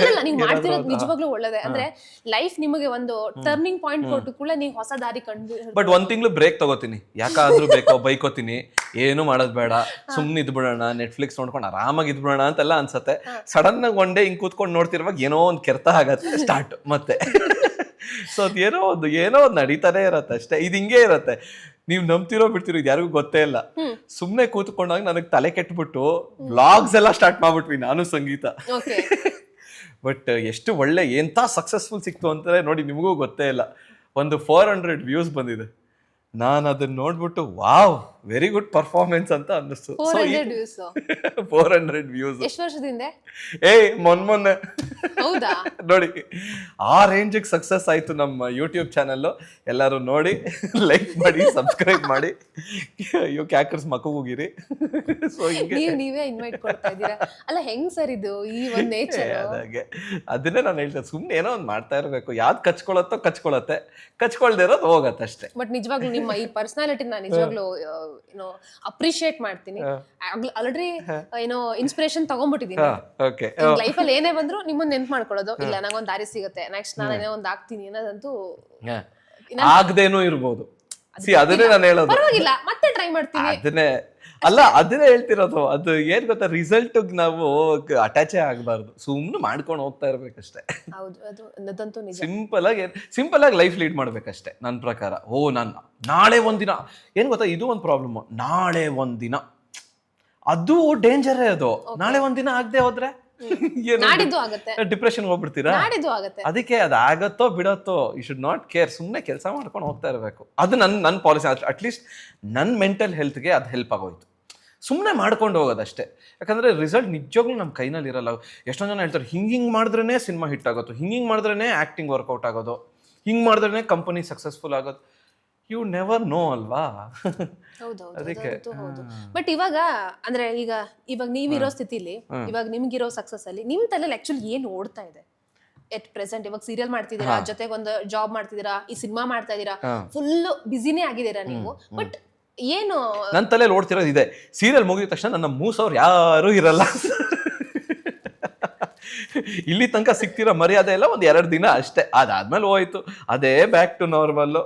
S1: ಇಲ್ಲ ನೀವು ಮಾಡ್ತಿರೋದು ನಿಜವಾಗ್ಲೂ ಒಳ್ಳೇದೇ. ಅಂದ್ರೆ ಲೈಫ್ ನಿಮಗೆ ಒಂದು ಟರ್ನಿಂಗ್ ಪಾಯಿಂಟ್ ಕೊಟ್ಟು ಕೂಡ ನೀವು ಹೊಸ ದಾರಿ ಕಂಡು
S2: ಬಟ್ ಒಂದ್ ತಿಂಗಳು ಬ್ರೇಕ್ ತಗೋತೀನಿ. ಯಾಕಾದ್ರೂ ಬೇಕೋ ಬೈಕೋತೀನಿ. ಏನು ಮಾಡೋದ್ ಬೇಡ. ಸುಮ್ನೆ ಇದ್ಬಿಡೋಣ ನೆಟ್ಫ್ಲಿಕ್ಸ್ ನೋಡ್ಕೊಂಡು ಆರಾಮಾಗಿ ಇದ್ಬಿಡೋಣ ಅಂತೆಲ್ಲ ಅನ್ಸತ್ತೆ. ಸಡನ್ ಆಗಿ ಒನ್ ಡೇ ಹಿಂಗ್ ಕೂತ್ಕೊಂಡು ನೋಡ್ತಿರುವಾಗ ಏನೋ ಒಂದ್ ಕೆರ್ತ ಆಗತ್ತೆ ಸ್ಟಾರ್ಟ್ ಮತ್ತೆ. ಸೊ ಅದ್ ಏನೋ ಒಂದು ಏನೋ ಒಂದು ನಡೀತಾನೆ ಇರತ್ತೆ ಅಷ್ಟೇ. ಇದು ಹಿಂಗೆ ಇರತ್ತೆ. ನೀವು ನಂಬ್ತಿರೋ ಬಿಡ್ತಿರೋ ಇದು ಯಾರಿಗೂ ಗೊತ್ತೇ ಇಲ್ಲ. ಸುಮ್ನೆ ಕೂತ್ಕೊಂಡಾಗ ನನಗೆ ತಲೆ ಕೆಟ್ಬಿಟ್ಟು ವ್ಲಾಗ್ಸ್ ಎಲ್ಲ ಸ್ಟಾರ್ಟ್ ಮಾಡ್ಬಿಟ್ವಿ ನಾನು ಸಂಗೀತ. ಬಟ್ ಎಷ್ಟು ಒಳ್ಳೆ ಎಂಥ ಸಕ್ಸಸ್ಫುಲ್ ಸಿಕ್ತು ಅಂತಾರೆ ನೋಡಿ ನಿಮಗೂ ಗೊತ್ತೇ ಇಲ್ಲ. ಒಂದು ಫೋರ್ ಹಂಡ್ರೆಡ್ ವ್ಯೂಸ್ ಬಂದಿದೆ. ನಾನು ಅದನ್ನ ನೋಡ್ಬಿಟ್ಟು ವಾವ್! ವೆರಿ ಗುಡ್ ಪರ್ಫಾರ್ಮೆನ್ಸ್ ಅಂತ ಅನ್ನಿಸ್ತು.
S1: Four hundred views
S2: four hundred views
S1: ಎಷ್ಟು ವರ್ಷದಿಂದ
S2: ಏಯ್ ಮೊನ್ ಮೊನ್ನೆ.
S1: ಹೌದಾ?
S2: ನೋಡಿ ಆ ರೇಂಜಿಗೆ ಸಕ್ಸಸ್ ಆಯ್ತು ನಮ್ಮ ಯೂಟ್ಯೂಬ್ ಚಾನಲ್ ಎಲ್ಲರೂ ನೋಡಿ ಲೈಕ್ ಮಾಡಿ ಸಬ್ಸ್ಕ್ರೈಬ್ ಮಾಡಿ. ಅಯ್ಯೋ ಕ್ಯಾಕರ್ಸ್ ಮಕ್ಕ ಹೋಗಿರಿ ಸೊ ಹಿಂಗೆ.
S1: ನೀವ್ ನೀವೇ ಇನ್ವೈಟ್ ಕೊಡ್ತಾ ಇದ್ದೀರಾ? ಅಲ್ಲ ಹೆಂಗ್ ಸರ್ ಇದು ಈ ಒಂದು ನೇಚರ್
S2: ಅದಾಗೆ ಅದನ್ನೇ ನಾನು ಹೇಳ್ತೇನೆ ಸುಮ್ಮನೆ ಏನೋ ಒಂದು ಮಾಡ್ತಾ ಇರಬೇಕು. ಯಾವ್ದು ಕಚ್ಕೊಳತ್ತೋ ಕಚ್ಕೊಳತ್ತೆ. ಕಚ್ಕೊಳ್ದೇ ಇರೋದು ಹೋಗತ್ತೆ ಅಷ್ಟೇ.
S1: ಬಟ್ ನಿಜವಾಗ್ಲೂ ನಿಮ್ಮ ಈ ಪರ್ಸನಾಲಿಟಿ ನಾನು ನಿಜವಾಗ್ಲೂ ಏನೋ ಅಪ್ರಿಶಿಯೇಟ್ ಮಾಡ್ತೀನಿ. ಆಲ್ರೆಡಿ ಏನೋ ಇನ್ಸ್ಪಿರೇಷನ್ ತಗೊಂಡ್ಬಿಟ್ಟಿದ್ದೀನಿ
S2: ಓಕೆ
S1: ಲೈಫ್ ಅಲ್ಲಿ ಏನೇ ಬಂದ್ರು ನಿಮ್ಮನ್ನ ನೆನ್ಪ್ ಮಾಡ್ಕೊಳ್ಳೋದು. ಇಲ್ಲ ನಂಗೊಂದು ದಾರಿ ಸಿಗುತ್ತೆ. ನೆಕ್ಸ್ಟ್ ನಾನು ಏನೋ ಒಂದ್ ಆಗ್ತೀನಿ ಅನ್ನೋದಂತೂ
S2: ಆಗದೇನೂ ಇರ್ಬೋದು. ಸಿ ಅದನ್ನೇ ನಾನು ಹೇಳೋದು.
S1: ಪರವಾಗಿಲ್ಲ. ಮತ್ತೆ ಟ್ರೈ ಮಾಡ್ತೀನಿ.
S2: ಅದನ್ನೇ ಅಲ್ಲ ಅದನ್ನೇ ಹೇಳ್ತಿರೋದು ಅದು ಏನ್ ಗೊತ್ತಾ ರಿಸಲ್ಟ್ ನಾವು ಅಟ್ಯಾಚೇ ಆಗಬಾರ್ದು. ಸುಮ್ಮನೆ ಮಾಡ್ಕೊಂಡು ಹೋಗ್ತಾ ಇರ್ಬೇಕಷ್ಟೇ.
S1: ಹೌದು ಅದು ಅದಂತೂ ನಿಜ.
S2: ಸಿಂಪಲ್ ಆಗಿ ಸಿಂಪಲ್ ಆಗಿ ಲೈಫ್ ಲೀಡ್ ಮಾಡ್ಬೇಕಷ್ಟೇ ನನ್ನ ಪ್ರಕಾರ. ಓ ನನ್ನ ನಾಳೆ ಒಂದಿನ. ಏನ್ ಗೊತ್ತಾ ಇದು ಒಂದು ಪ್ರಾಬ್ಲಮ್ ನಾಳೆ ಒಂದಿನ. ಅದು ಡೇಂಜರೇ ಅದು. ನಾಳೆ ಒಂದಿನ ಆಗದೆ ಹೋದ್ರೆ?
S1: ನಾಡಿದ್ದು ಆಗುತ್ತೆ.
S2: ಡಿಪ್ರೆಷನ್ ಹೋಗ್ಬಿಡ್ತೀರಾ?
S1: ನಾಡಿದ್ದು ಆಗತ್ತೆ.
S2: ಅದಕ್ಕೆ ಅದು ಆಗತ್ತೋ ಬಿಡತ್ತೋ ಯು ಶುಡ್ ನಾಟ್ ಕೇರ್ ಸುಮ್ಮನೆ ಕೆಲಸ ಮಾಡ್ಕೊಂಡು ಹೋಗ್ತಾ ಇರಬೇಕು. ಅದು ನನ್ನ ನನ್ನ ಪಾಲಿಸಿ ಅಟ್ಲೀಸ್ಟ್ ನನ್ನ ಮೆಂಟಲ್ ಹೆಲ್ತ್ಗೆ ಅದು ಹೆಲ್ಪ್ ಆಗೋಯ್ತು. ಸುಮ್ಮನೆ ಮಾಡ್ಕೊಂಡು ಹೋಗೋದಷ್ಟೇ. ಯಾಕಂದ್ರೆ ರಿಸಲ್ಟ್ ನಿಜವಾಗ್ಲೂ ನಮ್ಮ ಕೈನಲ್ಲಿ ಇರಲ್ಲ. ಎಷ್ಟೊಂದು ಜನ ಹೇಳ್ತಾರೆ ಹಿಂಗೆ ಹಿಂಗೆ ಮಾಡಿದ್ರೇ ಸಿನಿಮಾ ಹಿಟ್ ಆಗೋದು ಹಿಂಗೆ ಹಿಂಗೆ ಮಾಡಿದ್ರೇ ಆ್ಯಕ್ಟಿಂಗ್ ವರ್ಕೌಟ್ ಆಗೋದು ಹಿಂಗೆ ಮಾಡಿದ್ರೇ ಕಂಪನಿ ಸಕ್ಸಸ್ಫುಲ್ ಆಗೋದು. ಯು ನೆವರ್ ನೋ ಅಲ್ವಾ? ಅದಕ್ಕೆ,
S1: ಬಟ್ ಇವಾಗ ಅಂದ್ರೆ ಈಗ ಇವಾಗ ನೀವಿರೋ ಸ್ಥಿತಿಲಿ ಇವಾಗ ನಿಮ್ಗಿರೋ ಸಕ್ಸಸ್ ಅಲ್ಲಿ ನಿಮ್ ತಲೆ ಆಕ್ಚುಲಿ ಏನ್ ಓಡ್ತಾ ಇದೆ? ಎಟ್ ಪ್ರೆಸೆಂಟ್ ಇವಾಗ ಸೀರಿಯಲ್ ಮಾಡ್ತಿದ್ದೀರಾ ಜೊತೆಗೆ ಒಂದು ಜಾಬ್ ಮಾಡ್ತಿದ್ದೀರಾ ಈ ಸಿನಿಮಾ ಮಾಡ್ತಾ ಇದೀರಾ ಫುಲ್ ಬಿಸಿನೇ ಆಗಿದ್ದೀರಾ ನೀವು. ಬಟ್ ಏನು?
S2: ನನ್ನ ತಲೆ ಓಡ್ತಿರೋದು ಇದೆ. ಸೀರಿಯಲ್ ಮುಗಿದ ತಕ್ಷಣ ನನ್ನ ಮೂಸವ್ರು ಯಾರೂ ಇರಲ್ಲ. ಇಲ್ಲಿ ತನಕ ಸಿಕ್ತಿರೋ ಮರ್ಯಾದೆ ಎಲ್ಲ ಒಂದು ಎರಡು ದಿನ ಅಷ್ಟೇ. ಅದಾದ್ಮೇಲೆ ಹೋಯ್ತು. ಅದೇ ಬ್ಯಾಕ್ ಟು ನಾರ್ಮಲ್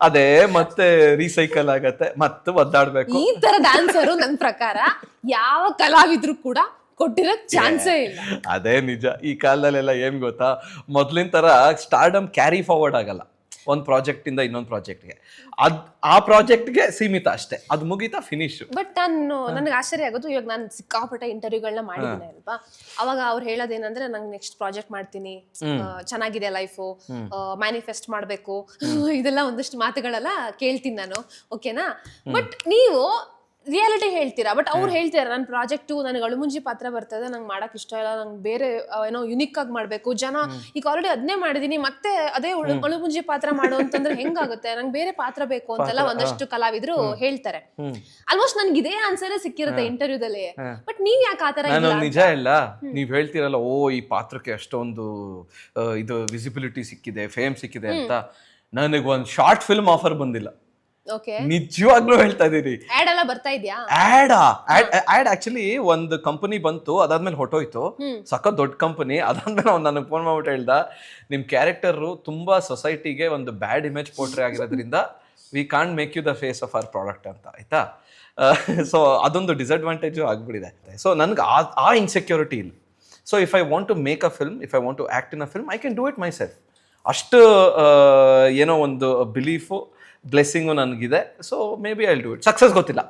S2: ಅದೇ ಮತ್ತೆ ರೀಸೈಕಲ್ ಆಗತ್ತೆ. ಮತ್ತೆ ಒದ್ದಾಡ್ಬೇಕು.
S1: ಈ ತರ ಡ್ಯಾನ್ಸರು ನನ್ನ ಪ್ರಕಾರ ಯಾವ ಕಲಾವಿದ್ರು ಕೂಡ ಕೊಟ್ಟಿರೋ ಚಾನ್ಸೇ ಇಲ್ಲ.
S2: ಅದೇ ನಿಜ. ಈ ಕಾಲದಲ್ಲೆಲ್ಲ ಏನ್ ಗೊತ್ತಾ? ಮೊದ್ಲಿನ ತರ ಸ್ಟಾರ್ಡಮ್ ಕ್ಯಾರಿ ಫಾರ್ವರ್ಡ್ ಆಗಲ್ಲ. ಒಂದು ಪ್ರಾಜೆಕ್ಟ್ ಇಂದ ಇನ್ನೊಂದು ಪ್ರಾಜೆಕ್ಟ್ಗೆ. ಅದ್ ಆ ಪ್ರಾಜೆಕ್ಟ್ಗೆ ಸೀಮಿತ ಅಷ್ಟೇ. ಅದು ಮುಗಿತಾ ಫಿನಿಶ್
S1: ಬಟ್ ನಾನು ನನಗೆ ಆಶ್ಚರ್ಯ ಆಗೋದು ಇವಾಗ ನಾನು ಸಿಕ್ಕಾಪಟ್ಟೆ ಇಂಟರ್ವ್ಯೂಗಳನ್ನ ಮಾಡಿದ್ದೀನಿ ಅಲ್ವಾ? ಅವಾಗ ಅವ್ರು ಹೇಳೋದೇನಂದ್ರೆ ನಂಗೆ ನೆಕ್ಸ್ಟ್ ಪ್ರಾಜೆಕ್ಟ್ ಮಾಡ್ತೀನಿ. ಚೆನ್ನಾಗಿದೆ ಲೈಫು ಮ್ಯಾನಿಫೆಸ್ಟ್ ಮಾಡಬೇಕು. ಇದೆಲ್ಲ ಒಂದಷ್ಟು ಮಾತುಗಳೆಲ್ಲ ಕೇಳ್ತೀನಿ ನಾನು. ಓಕೆನಾ ಬಟ್ ನೀವು ರಿಯಾಲಿಟಿ ಹೇಳ್ತೀರಾ? ಬಟ್ ಅವ್ರು ಹೇಳ್ತಾರೆ ನನ್ನ ಪ್ರಾಜೆಕ್ಟು ನನಗೆ ಅಳುಮುಂಜಿ ಪಾತ್ರ ಬರ್ತದೆ ನಂಗೆ ಮಾಡಕ್ ಇಷ್ಟ ಇಲ್ಲ ನಂಗೆ ಬೇರೆ ಏನೋ ಯುನಿಕ್ ಆಗಿ ಮಾಡಬೇಕು. ಜನ ಈಗ ಆಲ್ರೆಡಿ ಅದನ್ನೇ ಮಾಡಿದೀನಿ ಮತ್ತೆ ಅದೇ ಅಳುಮುಂಜಿ ಪಾತ್ರ ಮಾಡು ಅಂತಂದ್ರೆ ಹೆಂಗಾಗುತ್ತೆ? ನಂಗೆ ಬೇರೆ ಪಾತ್ರ ಬೇಕು ಅಂತೆಲ್ಲ ಒಂದಷ್ಟು ಕಲಾವಿದ್ರು ಹೇಳ್ತಾರೆ. ಆಲ್ಮೋಸ್ಟ್ ನನ್ಗೆ ಇದೇ ಆನ್ಸರೇ ಸಿಕ್ಕಿರುತ್ತೆ ಇಂಟರ್ವ್ಯೂದಲ್ಲಿ ಬಟ್ ನೀವ್ ಯಾಕೆ ಆತರ
S2: ನಾನು ನಿಜ ಇಲ್ಲ. ನೀವ್ ಹೇಳ್ತೀರಲ್ಲ ಓ ಈ ಪಾತ್ರಕ್ಕೆ ಅಷ್ಟೊಂದು ಇದು ವಿಸಿಬಿಲಿಟಿ ಸಿಕ್ಕಿದೆ ಫೇಮ್ ಸಿಕ್ಕಿದೆ ಅಂತ. ನನಗೆ ಒಂದು ಶಾರ್ಟ್ ಫಿಲ್ಮ್ ಆಫರ್ ಬಂದಿಲ್ಲ. ನಿಜವಾಗ್ಲೂ ಹೇಳ್ತಾ ಇದೀನಿ
S1: ಆಡ್ ಎಲ್ಲ ಬರ್ತಾ ಇದ್ಯಾ?
S2: ಆ್ಯಡ್ ಆಕ್ಚುಲಿ ಒಂದು ಕಂಪನಿ ಬಂತು ಅದಾದ್ಮೇಲೆ ಹೊಟ್ಟೋಯ್ತು ಸಖತ್ ದೊಡ್ಡ ಕಂಪನಿ ಅದಾದ್ಮೇಲೆ ಅವ್ನು ನನಗೆ ಫೋನ್ ಮಾಡ್ಬಿಟ್ಟು ಹೇಳ್ದ ನಿಮ್ಮ ಕ್ಯಾರೆಕ್ಟರು ತುಂಬಾ ಸೊಸೈಟಿಗೆ ಒಂದು ಬ್ಯಾಡ್ ಇಮೇಜ್ ಪೋಟ್ರಿ ಆಗಿರೋದ್ರಿಂದ we can't make you the face of our product ಅಂತ. ಆಯ್ತಾ? ಸೊ ಅದೊಂದು ಡಿಸಡ್ವಾಂಟೇಜು ಆಗ್ಬಿಡಿದೆ ಸೊ ನನ್ಗೆ ಆ ಆ ಇನ್ಸೆಕ್ಯೂರಿಟಿ ಇಲ್ಲ. So if I want to make a film if I want to act in a film I can do it myself ಅಷ್ಟು ಏನೋ ಒಂದು ಬಿಲೀಫು ಬ್ಲೆಸ್ಸಿಂಗು ನನಗಿದೆ. So maybe I do it success ಗೊತ್ತಿಲ್ಲ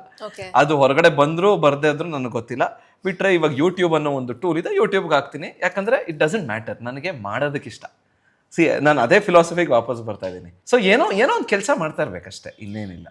S2: ಅದು ಹೊರಗಡೆ ಬಂದರೂ ಬರದೇ ಆದರೂ ನನಗೆ ಗೊತ್ತಿಲ್ಲ. ಬಿಟ್ಟರೆ ಇವಾಗ ಯೂಟ್ಯೂಬ್ ಅನ್ನೋ ಒಂದು ಟೂಲ್ ಇದೆ ಯೂಟ್ಯೂಬ್ಗೆ ಹಾಕ್ತೀನಿ. ಯಾಕಂದರೆ ಇಟ್ ಡಸಂಟ್ ಮ್ಯಾಟರ್ ನನಗೆ ಮಾಡೋದಕ್ಕೆ ಇಷ್ಟ. ಸಿ ನಾನು ಅದೇ ಫಿಲಾಸಫಿಗೆ ವಾಪಸ್ ಬರ್ತಾ ಇದ್ದೀನಿ. ಸೊ ಏನೋ ಏನೋ ಒಂದು ಕೆಲಸ ಮಾಡ್ತಾ ಇರ್ಬೇಕಷ್ಟೇ. ಇನ್ನೇನಿಲ್ಲ.